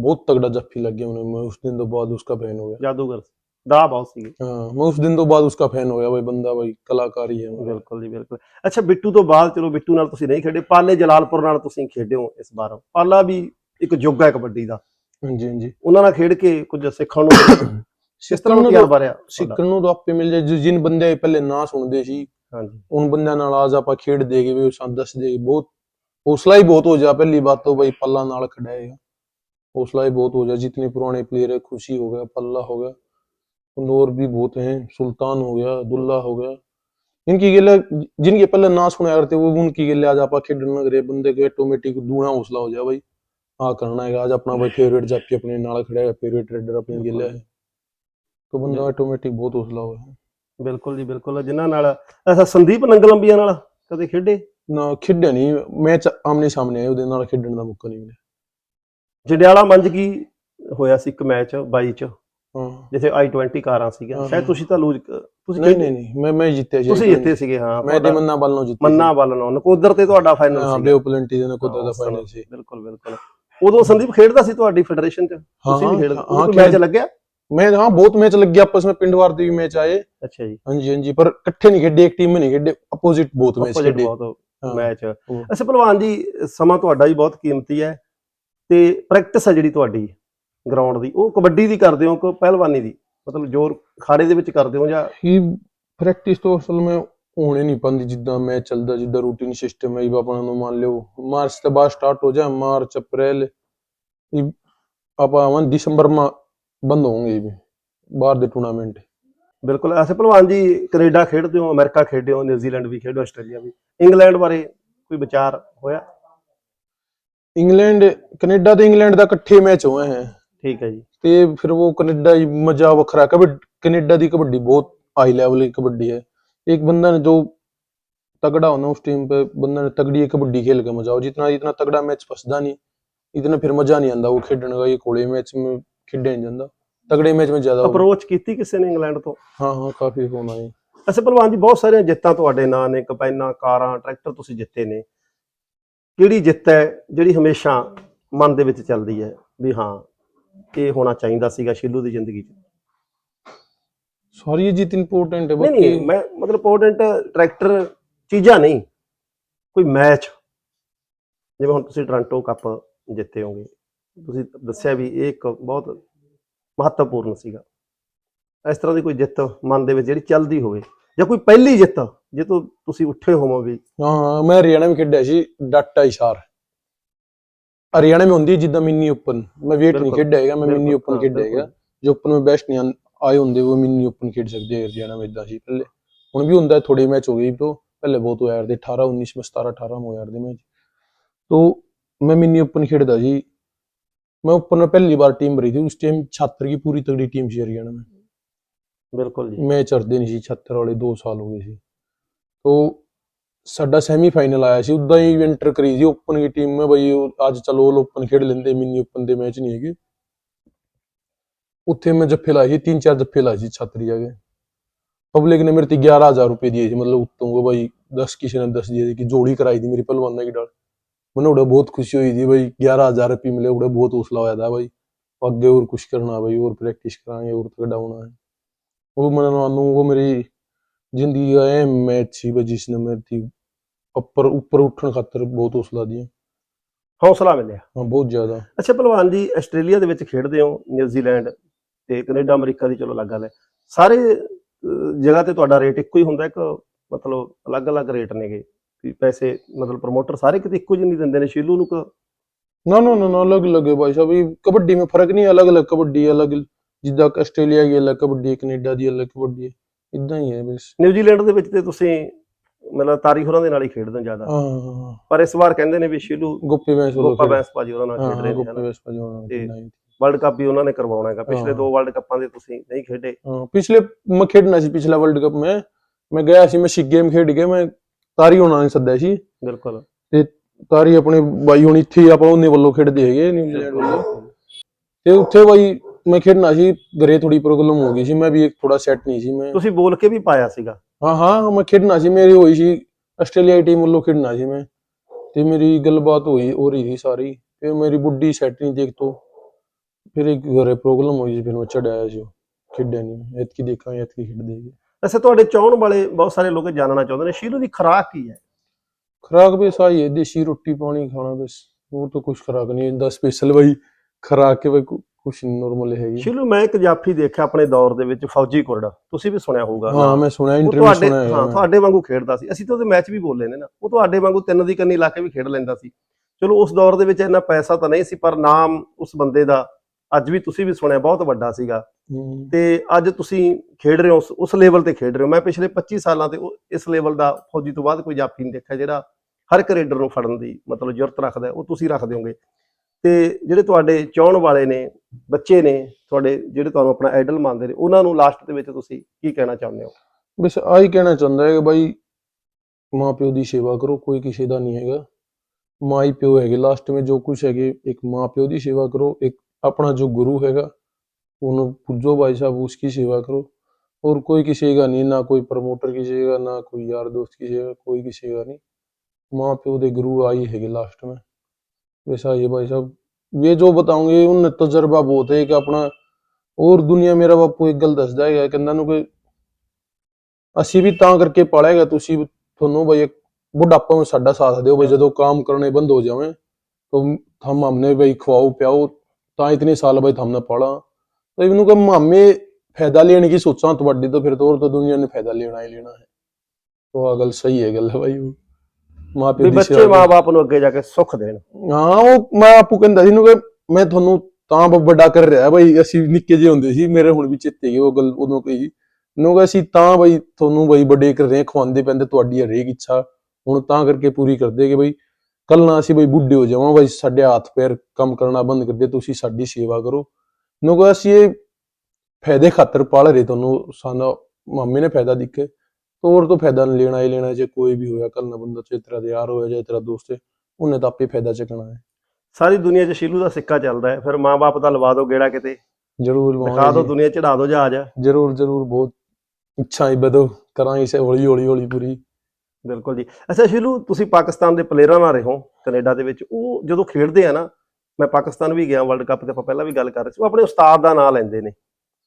बहुत तगड़ा जफ्फी लग गया उन्हें मैं उस दिन तो बाद उसका फैन हो गया ਜਾਦੂਗਰ ਦਾ ਬਹੁਤ ਸੀਗੇ हाँ मैं उस दिन तो बाद उसका फैन हो गया भाई बंदा भाई कलाकार ही है वो। ਬਿਲਕੁਲ ਜੀ ਬਿਲਕੁਲ ਅੱਛਾ ਬਿੱਟੂ ਤੋਂ ਬਾਅਦ ਚਲੋ ਬਿੱਟੂ ਨਾਲ ਤੁਸੀਂ ਨਹੀਂ ਖੇਡੇ ਪਾਲੇ ਜਲਾਲਪੁਰ ਨਾਲ ਤੁਸੀਂ ਖੇਡੇ ਹੋ ਇਸ ਵਾਰ ਪਾਲਾ ਵੀ ਇੱਕ ਯੁੱਗ ਹੈ ਕਬੱਡੀ ਦਾ हाँ जी हाँ जी ਉਹਨਾਂ ਨਾਲ ਖੇਡ ਕੇ ਕੁਝ ਸਿੱਖਣ ਨੂੰ ਮਿਲਿਆ। ਕਿਸ ਤਰ੍ਹਾਂ ਦਾ ਸਿੱਖਣ ਨੂੰ ਤਜਰਬਾ ਰਿਹਾ ਤੁਹਾਡਾ? ਸਿੱਖਣ ਨੂੰ ਤਾਂ ਆਪੇ ਮਿਲ ਜਾਏ ਜਿ- ਜਿਨ ਬੰਦੇ ਪਹਿਲੇ ਨਾ ਸੁਣਦੇ ਸੀ ਹਾਂਜੀ उन ਬੰਦਿਆਂ ਨਾਲ ਆਜ ਆਪਾਂ ਖੇਡ ਦੇਗੇ ਵੀ ਸਾਨੂੰ ਦੱਸ ਦੇ ਬਹੁਤ ਹੌਸਲਾ ਹੀ ਬਹੁਤ ਹੋ ਜਾ ਪਹਿਲੀ ਬਾਤ तो भाई पल्ला नाल खड़ाएगा हौसला ही बहुत हो जा जितने पुराने प्लेयर है खुशी हो गया पल्ला हो गया और और भी बहुत हैं सुल्तान हो गया दुल्ला हो गया इनकी गेले जिनके पहले ना सुना करते वो उनकी गेले आज आप खेडन लग रहे बंदे को ऑटोमेटिक दूना हौसला हो जाए भाई हाँ करना है आज अपना भाई फेवरेट जाके अपने नाल खड़ा है फेवरेट रेडर अपने गेले है तो बंदा ऑटोमेटिक बहुत हौसला हो है ਬਿਲਕੁਲ ਜੀ ਬਿਲਕੁਲ ਜਿਨ੍ਹਾਂ ਨਾਲ ਅੱਛਾ ਸੰਦੀਪ ਨੰਗਲੰਬੀਆਂ ਨਾਲ ਕਦੇ ਖੇਡੇ ਨਾ ਖੇਡਿਆ ਨਹੀਂ ਮੈਚ ਆਮਨੇ ਸਾਹਮਣੇ ਆਏ ਉਹਦੇ ਨਾਲ ਖੇਡਣ ਦਾ ਮੌਕਾ ਨਹੀਂ ਮਿਲਿਆ ਜੰਡਿਆਲਾ ਮੰਝ ਕੀ ਹੋਇਆ ਸੀ ਇੱਕ ਮੈਚ 22 ਚ ਹਾਂ ਜਿੱਥੇ i20 ਕਾਰਾਂ ਸੀਗੀਆਂ ਹਾਂ, ਸ਼ਾਇਦ ਹਾਂ। ਤੁਸੀਂ ਤਾਂ ਲੂਜ ਤੁਸੀਂ ਨਹੀਂ ਖੇਡੇ- ਨਹੀਂ ਨਹੀਂ ਮੈਂ ਮੈਂ ਜਿੱਤਿਆ ਜੀ ਤੁਸੀਂ ਜਿੱਤੇ ਸੀਗੇ ਹਾਂ ਮੈਂ ਤੇ ਤੁਹਾਡਾ ਮੰਨਾ ਵੱਲੋਂ ਜਿੱਤਿਆ ਮੰਨਾ ਵੱਲੋਂ ਨਕੋਦਰ ਤੇ ਤੁਹਾਡਾ ਫਾਈਨਲ ਹਾਂ ਸੀ ਬੇਓ ਪਲੰਟੀ ਦੇ ਨਾਲ ਕੋਦਾ ਦਾ ਉਸ ਤਰ੍ਹਾਂ। ਫਾਈਨਲ ਸੀ ਬਿਲਕੁਲ ਬਿਲਕੁਲ ਉਦੋਂ ਸੰਦੀਪ ਖੇਡਦਾ ਸੀ ਤੁਹਾਡੀ ਫੈਡਰੇਸ਼ਨ ਚ? ਤੁਸੀਂ ਵੀ ਖੇਡਦੇ ਹਾਂ ਮੈਚ ਲੱਗਿਆ? ਮੈਂ ਹਾਂ ਬਹੁਤ ਮੈਚ ਲੱਗੇ ਆਪਸ ਵਿੱਚ ਪਿੰਡ ਵਾਰ ਦੇ ਵੀ ਮੈਚ ਆਏ। ਅੱਛਾ ਜੀ। ਹਾਂਜੀ ਹਾਂਜੀ ਪਰ ਇਕੱਠੇ ਨਹੀਂ ਖੇਡੇ ਇੱਕ ਟੀਮ ਨਹੀਂ ਖੇਡੇ ਆਪੋਜ਼ਿਟ ਬਹੁਤ ਮੈਚ ਖੇਡੇ। ਮੈਚ। ਅੱਛਾ ਭਲਵਾਨ ਜੀ ਸਮਾਂ ਤੁਹਾਡਾ ਵੀ ਬਹੁਤ ਕੀਮਤੀ ਹੈ ਤੇ ਪ੍ਰੈਕਟਿਸ ਹੈ ਜਿਹੜੀ ਤੁਹਾਡੀ ਗਰਾਊਂਡ ਦੀ ਉਹ ਕਬੱਡੀ ਦੀ ਕਰਦੇ ਹੋ ਕਿ ਪਹਿਲਵਾਨੀ ਦੀ? ਮਤਲਬ ਜੋਰ ਖਾੜੇ ਦੇ ਵਿੱਚ ਕਰਦੇ ਹੋ ਜਾਂ ਪ੍ਰੈਕਟਿਸ ਤੋਂ ਅਸਲ ਮੈਂ ਹੋਣੇ ਨਹੀਂ ਪੰਦੀ ਜਿੱਦਾਂ ਮੈਂ ਚੱਲਦਾ ਜਿੱਦਾਂ ਰੂਟੀਨ ਸਿਸਟਮ ਹੈ ਇਹ ਆਪਣਾ ਨੂੰ ਮੰਨ ਲਿਓ ਮਾਰਚ ਤੋਂ ਬਾਅਦ ਸਟਾਰਟ ਹੋ ਜਾ ਮਾਰਚ ਅਪ੍ਰੈਲ ਇਹ ਆਪਾਂ ਆਵਾਂ ਦਸੰਬਰ ਮਾ ਬੰਦ ਹੋਣਗੇ ਇਹ ਬਾਹਰ ਦੇ ਟੂਰਨਾਮੈਂਟ ਬਿਲਕੁਲ ਐਸੇ ਭਲਵਾਨ ਜੀ ਕੈਨੇਡਾ ਖੇਡਦੇ ਹੋ ਅਮਰੀਕਾ ਖੇਡਦੇ ਹੋ ਨਿਊਜ਼ੀਲੈਂਡ ਵੀ ਖੇਡੋ ਆਸਟ੍ਰੇਲੀਆ ਵੀ। ਇੰਗਲੈਂਡ ਬਾਰੇ ਕੋਈ ਵਿਚਾਰ ਹੋਇਆ? ਇੰਗਲੈਂਡ ਕੈਨੇਡਾ ਤੇ ਇੰਗਲੈਂਡ ਦਾ ਇਕੱਠੇ ਮੈਚ ਹੋਇਆ ਹੈ। ਠੀਕ ਹੈ ਜੀ। ਤੇ ਫਿਰ ਉਹ ਕੈਨੇਡਾ ਹੀ ਮਜ਼ਾ ਵੱਖਰਾ ਕਬੱਡੀ ਕੈਨੇਡਾ ਦੀ ਕਬੱਡੀ ਬਹੁਤ ਹਾਈ ਲੈਵਲ ਦੀ ਕਬੱਡੀ ਹੈ। एक बंदा ने जो तगड़ा होना उस टीम पे बंदा ने तगड़ी कबड्डी खेल के मजा हो जितना इतना तगड़ा मैच फसदा नहीं इतना फिर मजा नहीं आंदा वो खेडने का ये कोड़े मैच में खेडे नहीं ਜਾਂਦਾ ਤਗੜੇ ਮੈਚ ਵਿੱਚ ਜ਼ਿਆਦਾ ਅਪਰੋਚ ਕੀਤੀ ਕਿਸੇ ਨੇ ਇੰਗਲੈਂਡ ਤੋਂ ਹਾਂ ਹਾਂ ਕਾਫੀ ਫੋਨ ਆਏ ਅੱਛਾ ਭਲਵਾਨ ਜੀ ਬਹੁਤ ਸਾਰੀਆਂ ਜਿੱਤਾਂ ਤੁਹਾਡੇ ਨਾਂ ਨੇ ਕਪੈਨਾ ਕਾਰਾਂ ਟਰੈਕਟਰ ਤੁਸੀਂ ਜਿੱਤੇ ਨੇ ਕਿਹੜੀ ਜਿੱਤ ਹੈ ਜਿਹੜੀ ਹਮੇਸ਼ਾ ਮਨ ਦੇ ਵਿੱਚ ਚੱਲਦੀ ਹੈ ਵੀ ਹਾਂ ਇਹ ਹੋਣਾ ਚਾਹੀਦਾ ਸੀਗਾ ਸ਼ੀਲੂ ਦੀ ਜ਼ਿੰਦਗੀ 'ਚ ਸਾਰੀ ਜਿੱਤ ਇੰਪੋਰਟੈਂਟ ਹੈ ਨਹੀਂ ਨਹੀਂ ਮੈਂ ਮਤਲਬ ਇੰਪੋਰਟੈਂਟ ਟਰੈਕਟਰ ਚੀਜ਼ਾਂ ਨਹੀਂ ਕੋਈ ਮੈਚ ਜਿਵੇਂ ਹੁਣ ਤੁਸੀਂ ਟੋਰਾਂਟੋ ਕੱਪ ਜਿੱਤੇ ਹੋਗੇ ਤੁਸੀਂ ਦੱਸਿਆ ਵੀ ਇਹ ਇੱਕ ਬਹੁਤ ਮਹੱਤਵਪੂਰਨ ਸੀਗਾ। ਇਸ ਤਰ੍ਹਾਂ ਦੀ ਕੋਈ ਜਿੱਤ ਮਨ ਦੇ ਵਿੱਚ ਜਿਹੜੀ ਚੱਲਦੀ ਹੋਵੇ ਜਾਂ ਕੋਈ ਪਹਿਲੀ ਜਿੱਤ ਜੇ ਤੋਂ ਤੁਸੀਂ ਉੱਠੇ ਹੋਵੋਗੇ। ਹਾਂ ਹਾਂ ਮੈਂ ਹਰਿਆਣਾ ਵਿੱਚ ਖੇਡਿਆ ਸੀ ਡਾਟਾ ਇਸ਼ਾਰ ਹਰਿਆਣਾ में ਹੁੰਦੀ ਜਿੱਦਾਂ ਮਿੰਨੀ ਓਪਨ। ਮੈਂ ਵੇਟ ਨਹੀਂ ਖੇਡਿਆ ਹੈਗਾ ਮੈਂ ਮਿੰਨੀ ਓਪਨ ਖੇਡਿਆ। ਹੈਗਾ ਜੋ ਓਪਨ में ਬੈਸਟ ਨਹੀਂ ਆਏ ਹੁੰਦੇ ਉਹ ਮੈਨੂੰ ਓਪਨ ਖੇਡ ਸਕਦੇ ਹਰਿਆਣਾ ਵਿੱਚ ਦਾ ਸੀ। ਪਹਿਲੇ ਹੁਣ ਵੀ ਹੁੰਦਾ ਥੋੜੇ ਮੈਚ ਹੋ ਗਏ ਤੋਂ ਪਹਿਲੇ ਬਹੁਤ ਹੋਇਆ ਦੇ 18 19 17 18 ਹੋਇਆ ਦੇ ਮੈਚ ਤੋਂ ਮੈਂ ਮਿੰਨੀ ਓਪਨ ਖੇਡਦਾ ਜੀ ਮੈਂ ਓਪਨ ਪਹਿਲੀ ਵਾਰ ਟੀਮ ਬਰੀ ਸੀ ਉਸ ਟਾਈਮ ਛਾਤਰ ਦੀ ਪੂਰੀ ਤਗੜੀ ਟੀਮ ਸੀ ਹਰਿਆਣਾ ਮੈਂ ਬਿਲਕੁਲ ਜੀ। ਮੈਂ ਚੜਦੇ ਨਹੀਂ ਸੀ ਛਾਤਰ ਵਾਲੇ 2 ਸਾਲ ਹੋ ਗਏ ਸੀ। ਤੋਂ ਸਾਡਾ ਸੈਮੀਫਾਈਨਲ ਆਇਆ ਸੀ ਉਦਾਂ ਹੀ ਇੰਟਰ ਕਰੀ ਸੀ ਓਪਨ ਦੀ ਟੀਮ ਮੈਂ ਬਈ ਅੱਜ ਚਲੋ ਓਪਨ ਖੇਡ ਲੈਂਦੇ ਮਿੰਨੀ ਓਪਨ ਦੇ ਮੈਚ ਨਹੀਂ ਹੈਗੇ। ਉੱਥੇ ਮੈਂ ਜੱਫੇ ਲਾਏ ਸੀ ਤਿੰਨ ਚਾਰ ਜੱਫੇ ਲਾਏ ਸੀ ਛਾਤਰੀ ਜਾ ਕੇ। ਪਬਲਿਕ ਨੇ ਮੇਰੇ ਤੇ 11000 ਰੁਪਏ ਦਿਏ ਸੀ ਮਤਲਬ ਉੱਤੋਂ ਉਹ ਭਾਈ 10 ਕਿਸੇ ਨੇ 10 ਦਿਏ ਸੀ ਕਿ ਜੋੜੀ ਕਰਾਈ ਦੀ ਮੇਰੀ ਪਹਿਲਵਾਨਾਂ ਦੀ ਡਾਲ। ਮੈਨੂੰ ਉਹਦਾ ਬਹੁਤ ਖੁਸ਼ੀ ਹੋਈ ਦੀ ਭਾਈ 11000 ਰੁਪਏ ਮਿਲੇ ਉਹਦਾ ਬਹੁਤ ਹੌਸਲਾ ਹੋਇਆ ਦਾ ਭਾਈ ਅੱਗੇ ਹੋਰ ਕੁਝ ਕਰਨਾ ਭਾਈ ਹੋਰ ਪ੍ਰੈਕਟਿਸ ਕਰਾਂਗੇ ਹੋਰ ਤਗੜਾ ਹੋਣਾ। ਹੈ ਉਹ ਮੈਨੂੰ ਉਹ ਮੇਰੀ ਜ਼ਿੰਦਗੀ ਦਾ ਇਹ ਮੈਚ ਸੀ ਭਾਈ ਜਿਸ ਨੇ ਮੇਰੀ ਉੱਪਰ ਉੱਪਰ ਉੱਠਣ ਖਾਤਰ ਬਹੁਤ ਹੌਸਲਾ ਦਿਆ ਹੌਸਲਾ ਮਿਲਿਆ। ਹਾਂ ਬਹੁਤ ਜ਼ਿਆਦਾ। ਅੱਛਾ ਭਲਵਾਨ ਜੀ ਆਸਟ੍ਰੇਲੀਆ ਦੇ ਵਿੱਚ ਖੇਡਦੇ ਹੋ ਨਿਊਜ਼ੀਲੈਂਡ ਤੇ ਕੈਨੇਡਾ ਅਮਰੀਕਾ ਦੀ ਚਲੋ ਅਲੱਗ ਗੱਲ ਹੈ। ਸਾਰੇ ਜਗ੍ਹਾ ਤੇ ਤੁਹਾਡਾ ਰੇਟ ਇੱਕੋ ਹੀ ਹੁੰਦਾ ਇੱਕ ਮਤਲਬ ਅਲੱਗ-ਅਲੱਗ ਰੇਟ ਨੇਗੇ? ਕਿ ਪੈਸੇ ਮਤਲਬ ਪ੍ਰੋਮੋਟਰ ਸਾਰੇ ਕਿਤੇ ਇੱਕੋ ਜਿਹੇ ਨਹੀਂ ਦਿੰਦੇ ਨੇ? ਸ਼ੀਲੂ ਨੂੰ ਕ ਨਾ ਨਾ ਨਾ ਅਲੱਗ ਲੱਗੇ ਭਾਈ ਸਾਹਿਬ। ਇਹ ਕਬੱਡੀ ਮੇਂ ਫ਼ਰਕ ਨਹੀਂ ਅਲੱਗ ਅਲੱਗ ਕਬੱਡੀ ਅਲੱਗ ਜਿੱਦਾਂ ਆਸਟ੍ਰੇਲੀਆ ਦੀ ਅਲੱਗ ਕਬੱਡੀ ਹੈ ਕੈਨੇਡਾ ਦੀ ਅਲੱਗ ਕਬੱਡੀ ਹੈ ਇਦਾਂ ਹੀ ਹੈ ਬਸ। ਨਿਊਜ਼ੀਲੈਂਡ ਦੇ ਵਿੱਚ ਤੇ ਤੁਸੀਂ ਮਤਲਬ ਤਾਰੀਖ ਹੋਰਾਂ ਦੇ ਨਾਲ ਹੀ ਖੇਡਦੇ ਹੋ ਜ਼ਿਆਦਾ। ਹਾਂ ਪਰ ਇਸ ਵਾਰ ਕਹਿੰਦੇ ਨੇ ਵੀ ਸ਼ੀਲੂ ਗੁੱਪੀ ਬੈਂਸ ਗੁੱਪਾ ਉਹਨਾਂ ਨਾਲ ਖੇਡ ਰਹੇ ਨੇ ਗੁੱਪੀ ਬੈਂਸ ਭਾਜੀ ਉਹਨਾਂ ਨਾਲ ਵਰਲਡ ਕੱਪ ਵੀ ਉਹਨਾਂ ਨੇ ਕਰਵਾਉਣਾ ਹੈਗਾ। ਪਿਛਲੇ ਦੋ ਵਰਲਡ ਕੱਪਾਂ ਦੇ ਤੁਸੀਂ ਨਹੀਂ ਖੇਡੇ। ਹਾਂ ਪਿਛਲੇ ਮੈਂ ਖੇਡਣਾ ਸੀ ਪਿਛਲਾ ਵਰਲਡ ਕੱਪ ਮੈਂ। ਮੈਂ ਗਿਆ ਸੀ ਮੈਂ ਸਿੱਗ ਗੇਮ ਖੇਡ ਕੇ ਮੈਂ ਤਾਰੀ ਹੋਣਾ ਨੇ ਸੱਦਿਆ ਸੀ। ਬਿਲਕੁਲ। ਤੇ ਤਾਰੀ ਆਪਣੇ ਬਾਈ ਹੁਣ ਇੱਥੇ ਆਪਾਂ ਉਹਨੇ ਵੱਲੋਂ ਖੇਡਦੇ ਹੈਗੇ ਨਿਊਜ਼ੀਲੈਂਡ ਵੱਲੋਂ। ਤੇ ਉੱਥੇ ਬਾਈ ਮੈਂ ਖੇਡਣਾ ਸੀ ਗਰੇ ਥੋੜੀ ਪ੍ਰੋਬਲਮ ਹੋ ਗਈ ਸੀ ਮੈਂ ਵੀ ਇੱਕ ਥੋੜਾ ਸੈੱਟ ਨਹੀਂ ਸੀ ਮੈਂ ਤੁਸੀਂ ਬੋਲ ਕੇ ਵੀ ਪਾਇਆ ਸੀਗਾ। ਹਾਂ ਹਾਂ ਮੈਂ ਖੇਡਣਾ ਸੀ ਮੇਰੀ ਹੋਈ ਸੀ ਆਸਟ੍ਰੇਲੀਆ ਟੀਮ ਵੱਲੋਂ ਖੇਡਣਾ ਸੀ ਮੈਂ। ਤੇ ਮੇਰੀ ਗੱਲਬਾਤ ਹੋਈ ਹੋ ਰਹੀ ਸੀ ਸਾਰੀ। ਤੇ ਮੇਰੀ ਬੁੱਢੀ ਸੈੱਟ ਨਹੀਂ ਦੇਖ ਤੋ। ਫਿਰ ਇੱਕ ਘਰੇ ਪ੍ਰੋਬਲਮ ਹੋਈ ਜੀ ਫਿਰ ਮੈਂ ਚੜਾਇਆ ਸੀ ਉਹ ਖੇਡਿਆ ਨਹੀਂ ਐਤਕੀ ਦੇਖਾਂਗੇ ਐਤਕੀ ਖੇਡਦੇ ਹੈਗੇ। ਤੁਹਾਡੇ ਚਾਹਣ ਵਾਲੇ ਬਹੁਤ ਸਾਰੇ ਲੋਕ ਜਾਣਨਾ ਚਾਹੁੰਦੇ ਨੇ। ਸ਼ੀਰੂ ਦੀ ਖੁਰਾਕ ਕੀ ਹੈ? ਖੁਰਾਕ ਵੀ ਸਾਈ ਹੈ ਦੇਸੀ ਰੋਟੀ ਪਾਣੀ ਖਾਣਾ ਬਸ ਹੋਰ ਤਾਂ ਕੁਝ ਖੁਰਾਕ ਨਹੀਂ ਇੰਦਾ ਸਪੈਸ਼ਲ ਬਈ ਖੁਰਾਕ ਕੇ ਬਈ ਕੁਝ ਨਾਰਮਲ ਹੈਗੀ। ਸ਼ੀਰੂ ਮੈਂ ਇੱਕ ਜਾਫੀ ਦੇਖਿਆ ਆਪਣੇ ਦੌਰ ਦੇ ਵਿੱਚ ਫੌਜੀ ਕੁਰੜਾ। ਤੁਸੀਂ ਵੀ ਸੁਣਿਆ ਹੋਊਗਾ। ਹਾਂ ਮੈਂ ਸੁਣਿਆ ਇੰਟਰਵਿਊ ਸੁਣਿਆ ਹਾਂ ਤੁਹਾਡੇ ਵਾਂਗੂ ਖੇਡਦਾ ਸੀ। ਅਸੀਂ ਤਾਂ ਉਹਦੇ ਮੈਚ ਵੀ ਬੋਲੇ ਨੇ ਨਾ। ਉਹ ਤੁਹਾਡੇ ਵਾਂਗੂ ਤਿੰਨ ਦੀ ਕੰਨੀ ਲਾ ਕੇ ਵੀ ਖੇਡ ਲੈਂਦਾ ਸੀ। ਚਲੋ ਉਸ ਦੌਰ ਦੇ ਵਿੱਚ ਇੰਨਾ ਪੈਸਾ ਤਾਂ ਨਹੀਂ ਸੀ ਪਰ ਨਾਮ ਉਸ ਬੰਦੇ ਦਾ ਅੱਜ ਵੀ ਤੁਸੀਂ ਵੀ ਸੁਣਿਆ ਬਹੁਤ ਵੱਡਾ ਸੀਗਾ। ਤੇ ਅੱਜ ਤੁਸੀਂ ਖੇਡ ਰਹੇ ਹੋ ਉਸ- ਲੈਵਲ ਤੇ ਖੇਡ ਰਹੇ ਹੋ। ਮੈਂ ਪਿਛਲੇ 25 ਸਾਲਾਂ ਤੇ ਇਸ ਲੈਵਲ ਦਾ ਫੌਜੀ ਤੋਂ ਬਾਅਦ ਕੋਈ ਜਾਫੀ ਨਹੀਂ ਦੇਖਿਆ ਜਿਹੜਾ ਹਰ ਇੱਕ ਨੂੰ ਫੜਨ ਦੀ ਮਤਲਬ ਜ਼ਰੂਰਤ ਰੱਖਦਾ ਉਹ ਤੁਸੀਂ ਰੱਖਦੇ ਹੋਗੇ। ਤੇ ਜਿਹੜੇ ਤੁਹਾਡੇ ਚਾਹਣ ਵਾਲੇ ਨੇ ਬੱਚੇ ਨੇ ਤੁਹਾਡੇ ਜਿਹੜੇ ਤੁਹਾਨੂੰ ਆਪਣਾ ਆਈਡਲ ਮੰਨਦੇ ਨੇ ਉਹਨਾਂ ਨੂੰ ਲਾਸਟ ਦੇ ਵਿੱਚ ਤੁਸੀਂ ਕੀ ਕਹਿਣਾ ਚਾਹੁੰਦੇ ਹੋ? ਬਸ ਆਹੀ ਕਹਿਣਾ ਚਾਹੁੰਦਾ ਹੈ ਕਿ ਬਾਈ ਮਾਂ ਪਿਓ ਦੀ ਸੇਵਾ ਕਰੋ ਕੋਈ ਕਿਸੇ ਦਾ ਨਹੀਂ ਹੈਗਾ। ਮਾਈ ਪਿਓ ਹੈਗੇ ਲਾਸਟ ਵਿੱਚ ਜੋ ਕੁਝ ਹੈਗੇ ਇੱਕ ਮਾਂ ਪਿਓ ਦੀ ਸੇਵਾ ਕਰੋ ਇੱਕ अपना जो गुरु हैगा उन्हें पूजो भाई साहब उसकी सेवा करो और कोई किसी का नहीं ना कोई प्रमोटर किसी का ना कोई यार दोस्त किसी का कोई किसी का नहीं माँ प्यो दे गुरु आई हैगे लास्ट में वैसा ये भाई साहब ये जो बताऊंगे उन तजर्बा बहुत है कि अपना और दुनिया मेरा बापू एक गल दसदा है कहंदा नु कि ਅਸੀਂ ਵੀ ਤਾਂ ਕਰਕੇ ਪਾਲਿਆਗਾ ਤੁਸੀਂ ਤੁਹਾਨੂੰ ਬਈ ਇੱਕ ਬੁਢਾਪਾ ਵਿੱਚ ਸਾਡਾ ਸਾਥ ਦਿਓ ਬਈ ਜਦੋਂ ਕੰਮ ਕਰਨੇ ਬੰਦ ਹੋ ਜਾਵੇਂ तो हम हमने भाई खवाओ पियाओ ਤਾਂ ਇਤਨੇ ਸਾਲ ਬਾਅਦ ਹਮਨੇ ਪੜਾ ਤਾਂ ਇਹਨੂੰ ਕਿ ਮਾਮੇ ਫਾਇਦਾ ਲੈਣ ਦੀ ਸੋਚਾਂ ਤੁਹਾਡੀ ਤਾਂ ਫਿਰ ਤੋਰ ਤਾਂ ਦੁਨੀਆ ਨੇ ਫਾਇਦਾ ਲੈਣਾ ਹੀ ਲੈਣਾ ਹੈ। ਉਹ ਆ ਗੱਲ ਸਹੀ ਹੈ ਗੱਲ ਹੈ ਭਾਈ ਉਹ ਮਾਂ ਪਿਓ ਵੀ ਦੀ ਬੱਚੇ ਸੇਵਾ ਮਾਪੇ ਨੂੰ ਅੱਗੇ ਜਾ ਕੇ ਸੁੱਖ ਦੇਣ। ਹਾਂ ਉਹ ਮੈਂ ਆਪੂ ਕਹਿੰਦਾ ਸੀ ਨੂੰ ਕਿ ਮੈਂ ਤੁਹਾਨੂੰ ਤਾਂ ਵੱਡਾ ਕਰ ਰਿਹਾ ਬਈ ਅਸੀਂ ਨਿੱਕੇ ਜਿਹੇ ਹੁੰਦੇ ਸੀ ਮੇਰੇ ਹੁਣ ਵੀ ਚੇਤੇ ਗਏ ਉਹ ਗੱਲ ਉਦੋਂ ਕਹੀ ਨੂੰ ਕਿ ਅਸੀਂ ਤਾਂ ਬਈ ਤੁਹਾਨੂੰ ਬਈ ਵੱਡੇ ਕਰ ਰਹੇ ਖਵਾਉਂਦੇ ਪੈਂਦੇ ਤੁਹਾਡੀ ਹਰੇਕ ਇੱਛਾ। ਹੁਣ ਤਾਂ ਕਰਕੇ ਪੂਰੀ ਕਰਦੇ ਕਿ ਬਈ ਕੱਲ ਨਾ ਅਸੀਂ ਬਈ ਬੁੱਢੇ ਹੋ ਜਾਵਾਂ ਬਈ ਸਾਡੇ ਹੱਥ ਪੈਰ ਕੰਮ ਕਰਨਾ ਬੰਦ ਕਰ ਦੇ ਤੁਸੀਂ ਸਾਡੀ ਸੇਵਾ ਕਰੋ। ਨੂੰ ਕਿ ਅਸੀਂ ਇਹ ਫਾਇਦੇ ਖਾਤਰ ਪਾਲ ਰਹੇ ਤੁਹਾਨੂੰ ਸਾਨੂੰ ਮਾਮੇ ਨੇ ਫਾਇਦਾ ਦਿਖੇ ਤੋਰ ਤੋਂ ਫਾਇਦਾ ਨਹੀਂ ਲੈਣਾ ਹੀ ਲੈਣਾ ਜੇ ਕੋਈ ਵੀ ਹੋਇਆ ਕੱਲ ਨਾ ਬੰਦਾ ਚਾਹੇ ਤੇਰਾ ਯਾਰ ਹੋਇਆ ਚਾਹੇ ਤੇਰਾ ਦੋਸਤ ਹੈ ਉਹਨੇ ਤਾਂ ਆਪੇ ਫਾਇਦਾ ਚੱਕਣਾ ਹੈ। ਸਾਰੀ ਦੁਨੀਆ 'ਚ ਸ਼ੀਲੂ ਦਾ ਸਿੱਕਾ ਚੱਲਦਾ ਹੈ ਫਿਰ ਮਾਪੇ ਦਾ ਲਵਾ ਦਿਓ ਗੇੜਾ ਕਿਤੇ। ਜਰੂਰ ਦਿਖਾ ਲਵਾਂਗੇ ਦਿਓ ਜੀ। ਦੁਨੀਆ ਚੜਾ ਦਿਓ ਜਹਾਜ਼। ਜਰੂਰ ਜਰੂਰ ਬਹੁਤ ਇੱਛਾ ਹੈ ਬਦੋ ਕਰਾਂਗੇ ਇਸੇ ਹੌਲੀ ਹੌਲੀ ਹੌਲੀ ਪੂਰੀ। ਬਿਲਕੁਲ ਜੀ। ਅੱਛਾ ਸ਼ੀਲੂ ਤੁਸੀਂ ਪਾਕਿਸਤਾਨ ਦੇ ਪਲੇਅਰਾਂ ਨਾਲ ਰਹੋ ਕੈਨੇਡਾ ਦੇ ਵਿੱਚ। ਉਹ ਜਦੋਂ ਖੇਡਦੇ ਆ ਨਾ ਮੈਂ ਪਾਕਿਸਤਾਨ ਵੀ ਗਿਆ ਵਰਲਡ ਕੱਪ ਤੇ ਆਪਾਂ ਪਹਿਲਾਂ ਵੀ ਗੱਲ ਕਰ ਰਹੇ ਸੀ ਉਹ ਆਪਣੇ ਉਸਤਾਦ ਦਾ ਨਾਮ ਲੈਂਦੇ ਨੇ।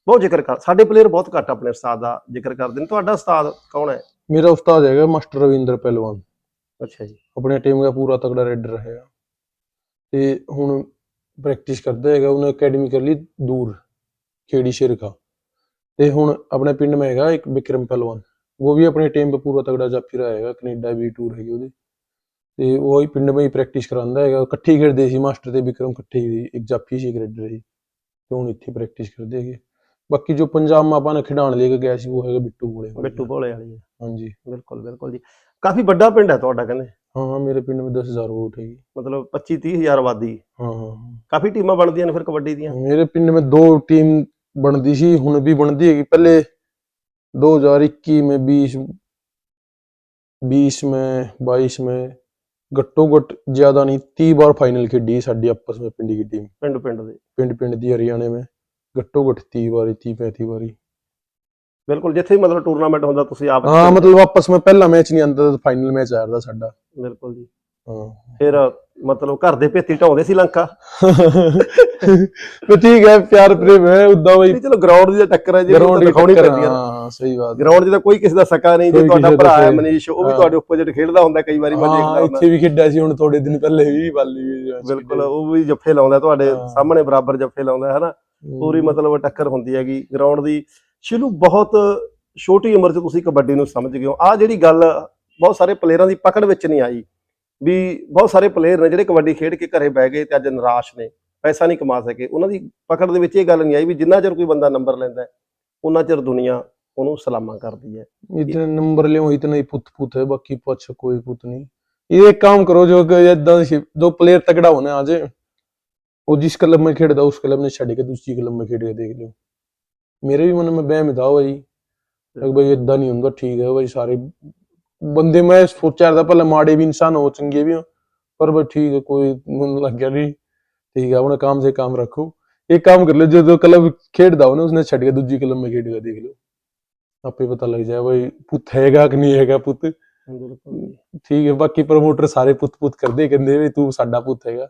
ਬਹੁਤ ਜ਼ਿਕਰ ਕਰ ਸਾਡੇ ਪਲੇਅਰ ਬਹੁਤ ਘੱਟ ਆਪਣੇ ਉਸਤਾਦ ਦਾ ਜ਼ਿਕਰ ਕਰਦੇ ਨੇ। ਤੁਹਾਡਾ ਉਸਤਾਦ ਕੌਣ ਹੈ? ਮੇਰਾ ਉਸਤਾਦ ਹੈਗਾ ਮਾਸਟਰ ਰਵਿੰਦਰ ਪਹਿਲਵਾਨ। ਅੱਛਾ ਜੀ। ਆਪਣੇ ਟੀਮ ਦਾ ਪੂਰਾ ਤਕੜਾ ਰੇਡਰ ਹੈ ਤੇ ਹੁਣ ਪ੍ਰੈਕਟਿਸ ਕਰਦਾ ਹੈਗਾ ਉਹਨੇ ਅਕੈਡਮੀ ਕਰ ਲਈ ਦੂਰ ਖੇੜੀ ਸ਼ੇਰਖਾ ਤੇ ਹੁਣ ਆਪਣੇ ਪਿੰਡ में ਹੈਗਾ ਇੱਕ ਵਿਕਰਮ ਪਹਿਲਵਾਨ। ਉਹ ਵੀ ਆਪਣੀ ਟੀਮ ਪੂਰਾ ਤਗੜਾ ਜਾਫੀ ਹੈਗਾ ਕੈਨੇਡਾ ਵੀ ਟੂਰ ਹੈਗੀ ਉਹਦੀ। ਤੇ ਉਹ ਹੀ ਪਿੰਡ ਵਿੱਚ ਪ੍ਰੈਕਟਿਸ ਕਰਾਉਂਦਾ ਹੈਗਾ ਇਕੱਠੇ ਖੇਡਦੇ ਸੀ ਮਾਸਟਰ ਤੇ ਵਿਕਰਮ ਇਕੱਠੇ ਹੀ ਇੱਕ ਜਾਫੀ ਸੀ ਗ੍ਰੇਡਰ ਸੀ ਤੇ ਹੁਣ ਇੱਥੇ ਪ੍ਰੈਕਟਿਸ ਕਰਦੇ ਹੈਗੇ। ਬਾਕੀ ਜੋ ਪੰਜਾਬ ਮਾ ਆਪਾਂ ਨੇ ਖਿਡਾਣ ਲੈ ਕੇ ਗਿਆ ਸੀ ਉਹ ਹੈਗਾ ਬਿੱਟੂ ਭੋਲੇ ਬਿੱਟੂ ਭੋਲੇ ਵਾਲੀ ਹਾਂਜੀ। ਬਿਲਕੁਲ ਬਿਲਕੁਲ ਜੀ। ਕਾਫੀ ਵੱਡਾ ਪਿੰਡ ਹੈ ਤੁਹਾਡਾ ਕਹਿੰਦੇ? ਹਾਂ ਹਾਂ ਮੇਰੇ ਪਿੰਡ ਵਿੱਚ 10000 ਵੋਟ ਹੈ ਮਤਲਬ 25 30000 ਆਬਾਦੀ। ਹਾਂ ਹਾਂ ਕਾਫੀ ਟੀਮਾਂ ਬਣਦੀਆਂ ਨੇ ਫਿਰ ਕਬੱਡੀ ਦੀਆਂ। ਮੇਰੇ ਪਿੰਡ ਵਿੱਚ ਦੋ ਟੀਮ ਬਣਦੀ ਸੀ ਹੁਣ ਵੀ ਬਣਦੀ ਹੈਗੀ। ਪਹਿਲੇ 2021 में 20 20 में 22 में घट्टो घट ज्यादा नहीं 30 बार फाइनल खेडी साडी आपस में पिंडी की टीम ਪਿੰਡ ਪਿੰਡ ਦੇ पिंड पिंड दी हरियाणा में घट्टो घट 30 बारी 30 35 बारी ਬਿਲਕੁਲ ਜਿੱਥੇ ਵੀ ਮਤਲਬ ਟੂਰਨਾਮੈਂਟ ਹੁੰਦਾ ਤੁਸੀਂ ਆਪ हाँ मतलब आपस में पहला मैच नहीं आंदा फाइनल मैच आया था साडा ਬਿਲਕੁਲ ਜੀ हाँ ਫਿਰ ਮਤਲਬ ਘਰ ਦੇ ਭੇਤੀ ਢਾਉਂਦੇ ਸੀ ਲੰਕਾ। ਤੇ ਠੀਕ ਹੈ ਪਿਆਰ ਪ੍ਰੇਮ ਹੈ ਉਦਾਂ ਬਈ ਚਲੋ ਗਰਾਊਂਡ ਦੀ ਟੱਕਰ ਹੈ ਜੇ ਗਰਾਊਂਡ ਦਿਖਾਉਣੀ ਪੈਂਦੀ ਹੈ। ਹਾਂ ਸਹੀ ਬਾਤ। ਗਰਾਊਂਡ 'ਚ ਤਾਂ ਕੋਈ ਕਿਸੇ ਦਾ ਸਕਾ ਨਹੀਂ ਜੇ ਤੁਹਾਡਾ ਭਰਾ ਹੈ ਮਨੀਸ਼ ਉਹ ਵੀ ਤੁਹਾਡੇ ਆਪੋਜ਼ਿਟ ਖੇਡਦਾ ਹੁੰਦਾ ਕਈ ਵਾਰੀ ਮੈਂ ਦੇਖਦਾ ਹੁੰਦਾ। ਇੱਥੇ ਵੀ ਖੇਡਿਆ ਸੀ ਹੁਣ ਥੋੜੇ ਦਿਨ ਪਹਿਲੇ ਵੀ ਬਾਲੀ ਬਿਲਕੁਲ ਉਹ ਵੀ ਜੱਫੇ ਲਾਉਂਦਾ ਤੁਹਾਡੇ ਸਾਹਮਣੇ ਬਰਾਬਰ ਜੱਫੇ ਲਾਉਂਦਾ ਹੈ। ਨਾ ਪੂਰੀ ਮਤਲਬ ਟੱਕਰ ਹੁੰਦੀ ਹੈਗੀ ਗਰਾਊਂਡ ਦੀ। ਸ਼ਿਲੂ ਬਹੁਤ ਛੋਟੀ ਉਮਰ 'ਚ ਤੁਸੀਂ ਕਬੱਡੀ ਨੂੰ ਸਮਝ ਗਏ ਹੋ। ਆ ਜਿਹੜੀ ਗੱਲ ਬਹੁਤ ਸਾਰੇ ਪਲੇਅਰਾਂ ਦੀ ਪਕੜ ਵਿੱਚ ਨਹੀਂ ਆਈ। ਵੀ ਬਹੁਤ ਸਾਰੇ ਪਲੇਅਰ ਨੇ ਜਿਹੜੇ ਕਬੱਡੀ ਖੇਡ ਕੇ ਘਰੇ ਬਹਿ ਗਏ ਤੇ ਅੱਜ ਨਿਰਾਸ਼ ਨੇ ਪੈਸਾ ਨਹੀਂ ਕਮਾ ਸਕੇ ਉਹਨਾਂ ਦੀ ਪਕੜ ਦੇ ਵਿੱਚ ਇਹ ਗੱਲ ਨਹੀਂ ਆਈ ਵੀ ਜਿੰਨਾ ਚਿਰ ਕੋਈ ਬੰਦਾ ਨੰਬਰ ਲੈਂਦਾ ਹੈ ਉਹਨਾਂ ਚਿਰ ਦੁਨੀਆ ਉਹਨੂੰ ਸਲਾਮਾਂ ਕਰਦੀ ਹੈ इतने नंबर ले इतना ही पुत पुत है बाकी पछ कोई पुत नहीं ये एक काम करो जो कि ਏਦਾਂ ਸੀ- ਜੋ प्लेयर तगड़ा होने आ जाए वो जिस क्लब में खेलता उस क्लब ने छड़ के दूसरी क्लब में खेल के देख लो मेरे भी मन में बहम था भाई कि भाई इदा नहीं होगा ठीक है भाई सारे बंदे मैं सोचा था पहले माड़े भी इंसान हो चंगे भी हो पर भाई ठीक है कोई मन लग गया नहीं ठीक है अपने काम से काम रखो एक काम कर लो जो जो क्लब खेलता हो ना उसने छड़ के दूसरी क्लब में खेल के देख लो ਆਪੇ ਪਤਾ ਲੱਗ ਜਾਏ ਬਈ ਪੁੱਤ ਹੈਗਾ ਕਿ ਨਹੀਂ ਹੈਗਾ ਪੁੱਤ ਠੀਕ ਹੈ ਬਾਕੀ ਪ੍ਰਮੋਟਰ ਸਾਰੇ ਪੁੱਤ ਪੁੱਤ ਕਰਦੇ ਕਹਿੰਦੇ ਵੀ ਤੂੰ ਸਾਡਾ ਪੁੱਤ ਹੈਗਾ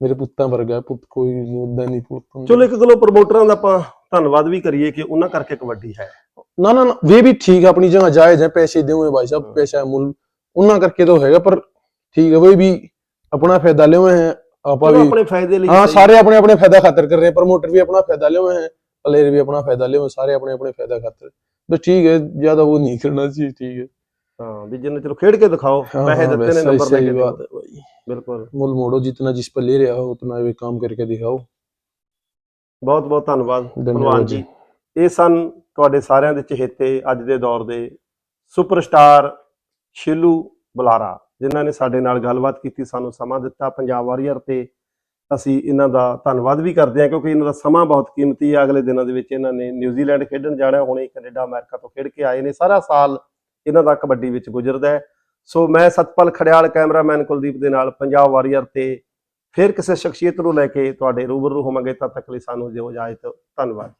ਮੇਰੇ ਪੁੱਤਾਂ ਵਰਗਾ ਹੈ, ਪੁੱਤ ਕੋਈ ਇਦਾਂ ਨਹੀਂ ਪੁੱਤ ਚਲੋ ਇੱਕ ਗੱਲੋਂ ਪ੍ਰਮੋਟਰਾਂ ਦਾ ਆਪਾਂ ਧੰਨਵਾਦ ਵੀ ਕਰੀਏ ਕਿ ਉਹਨਾਂ ਕਰਕੇ ਕਬੱਡੀ ਹੈ ना ना ना वे भी ठीक है अपनी जगह जायज है पैसे दे हुए भाई साहब हाँ। पैसा है मूल उन्ना करके तो हैगा पर ठीक है वे भी अपना फायदा ले हुए हैं आपा ਚਲੋ भी ਆਪਣੇ ਫਾਇਦੇ ਲਈ हाँ ਸਹੀ। सारे अपने अपने फायदा खातर कर रहे हैं प्रमोटर भी अपना फायदा ले हुए हैं प्लेयर भी अपना फायदा ले हुए हैं सारे अपने अपने फायदा खातर बस ठीक है ज्यादा वो नहीं करना चाहिए ठीक है ਹਾਂ ਵੀ ਜਿੰਨੇ चलो खेड के दिखाओ हाँ, पैसे हाँ, देते बस ने सही- नंबर सही लेके बात दिखाओ। है भाई बिल्कुल मूल मोड़ो जितना जिस पर ले रहा हो उतना वे काम करके दिखाओ ਬਹੁਤ ਬਹੁਤ ਧੰਨਵਾਦ धन्यवाद ਭਲਵਾਨ जी ਜੀ ਇਹ ਸਨ ਤੁਹਾਡੇ ਸਾਰਿਆਂ ਦੇ ਚਹੇਤੇ ਅੱਜ ਦੇ ਦੌਰ ਦੇ ਸੁਪਰਸਟਾਰ ਸ਼ਿਲੂ ਬੁਲਾਰਾ, ਜਿਨ੍ਹਾਂ ਨੇ ਸਾਡੇ ਨਾਲ ਗੱਲਬਾਤ ਕੀਤੀ, ਸਾਨੂੰ ਸਮਾਂ ਦਿੱਤਾ ਪੰਜਾਬ ਵਾਰੀਅਰ ਤੇ। ਅਸੀਂ ਇਹਨਾਂ ਦਾ ਧੰਨਵਾਦ ਵੀ ਕਰਦੇ ਹਾਂ, ਕਿਉਂਕਿ ਇਹਨਾਂ ਦਾ ਸਮਾਂ ਬਹੁਤ ਕੀਮਤੀ ਹੈ। ਅਗਲੇ ਦਿਨਾਂ ਦੇ ਵਿੱਚ ਇਹਨਾਂ ਨੇ ਨਿਊਜ਼ੀਲੈਂਡ ਖੇਡਣ ਜਾਣਾ ਹੁਣੇ ਕੈਨੇਡਾ, ਅਮਰੀਕਾ ਤੋਂ ਖੇਡ ਕੇ ਆਏ ਨੇ। ਸਾਰਾ ਸਾਲ ਇਹਨਾਂ ਦਾ ਕਬੱਡੀ ਵਿੱਚ ਗੁਜ਼ਰਦਾ ਹੈ। ਸੋ ਮੈਂ ਸਤਪਾਲ ਖੜਿਆਲ, ਕੈਮਰਾਮੈਨ ਕੁਲਦੀਪ ਦੇ ਨਾਲ ਪੰਜਾਬ ਵਾਰੀਅਰ ਤੇ ਫਿਰ ਕਿਸੇ ਸ਼ਖਸੀਅਤ ਨੂੰ ਲੈ ਕੇ ਤੁਹਾਡੇ ਰੂਬਰੂ ਹੋਵਾਂਗੇ। ਤਦ ਤੱਕ ਲਈ ਸਾਨੂੰ ਦਿਓ ਇਜਾਜ਼ਤ। ਧੰਨਵਾਦ।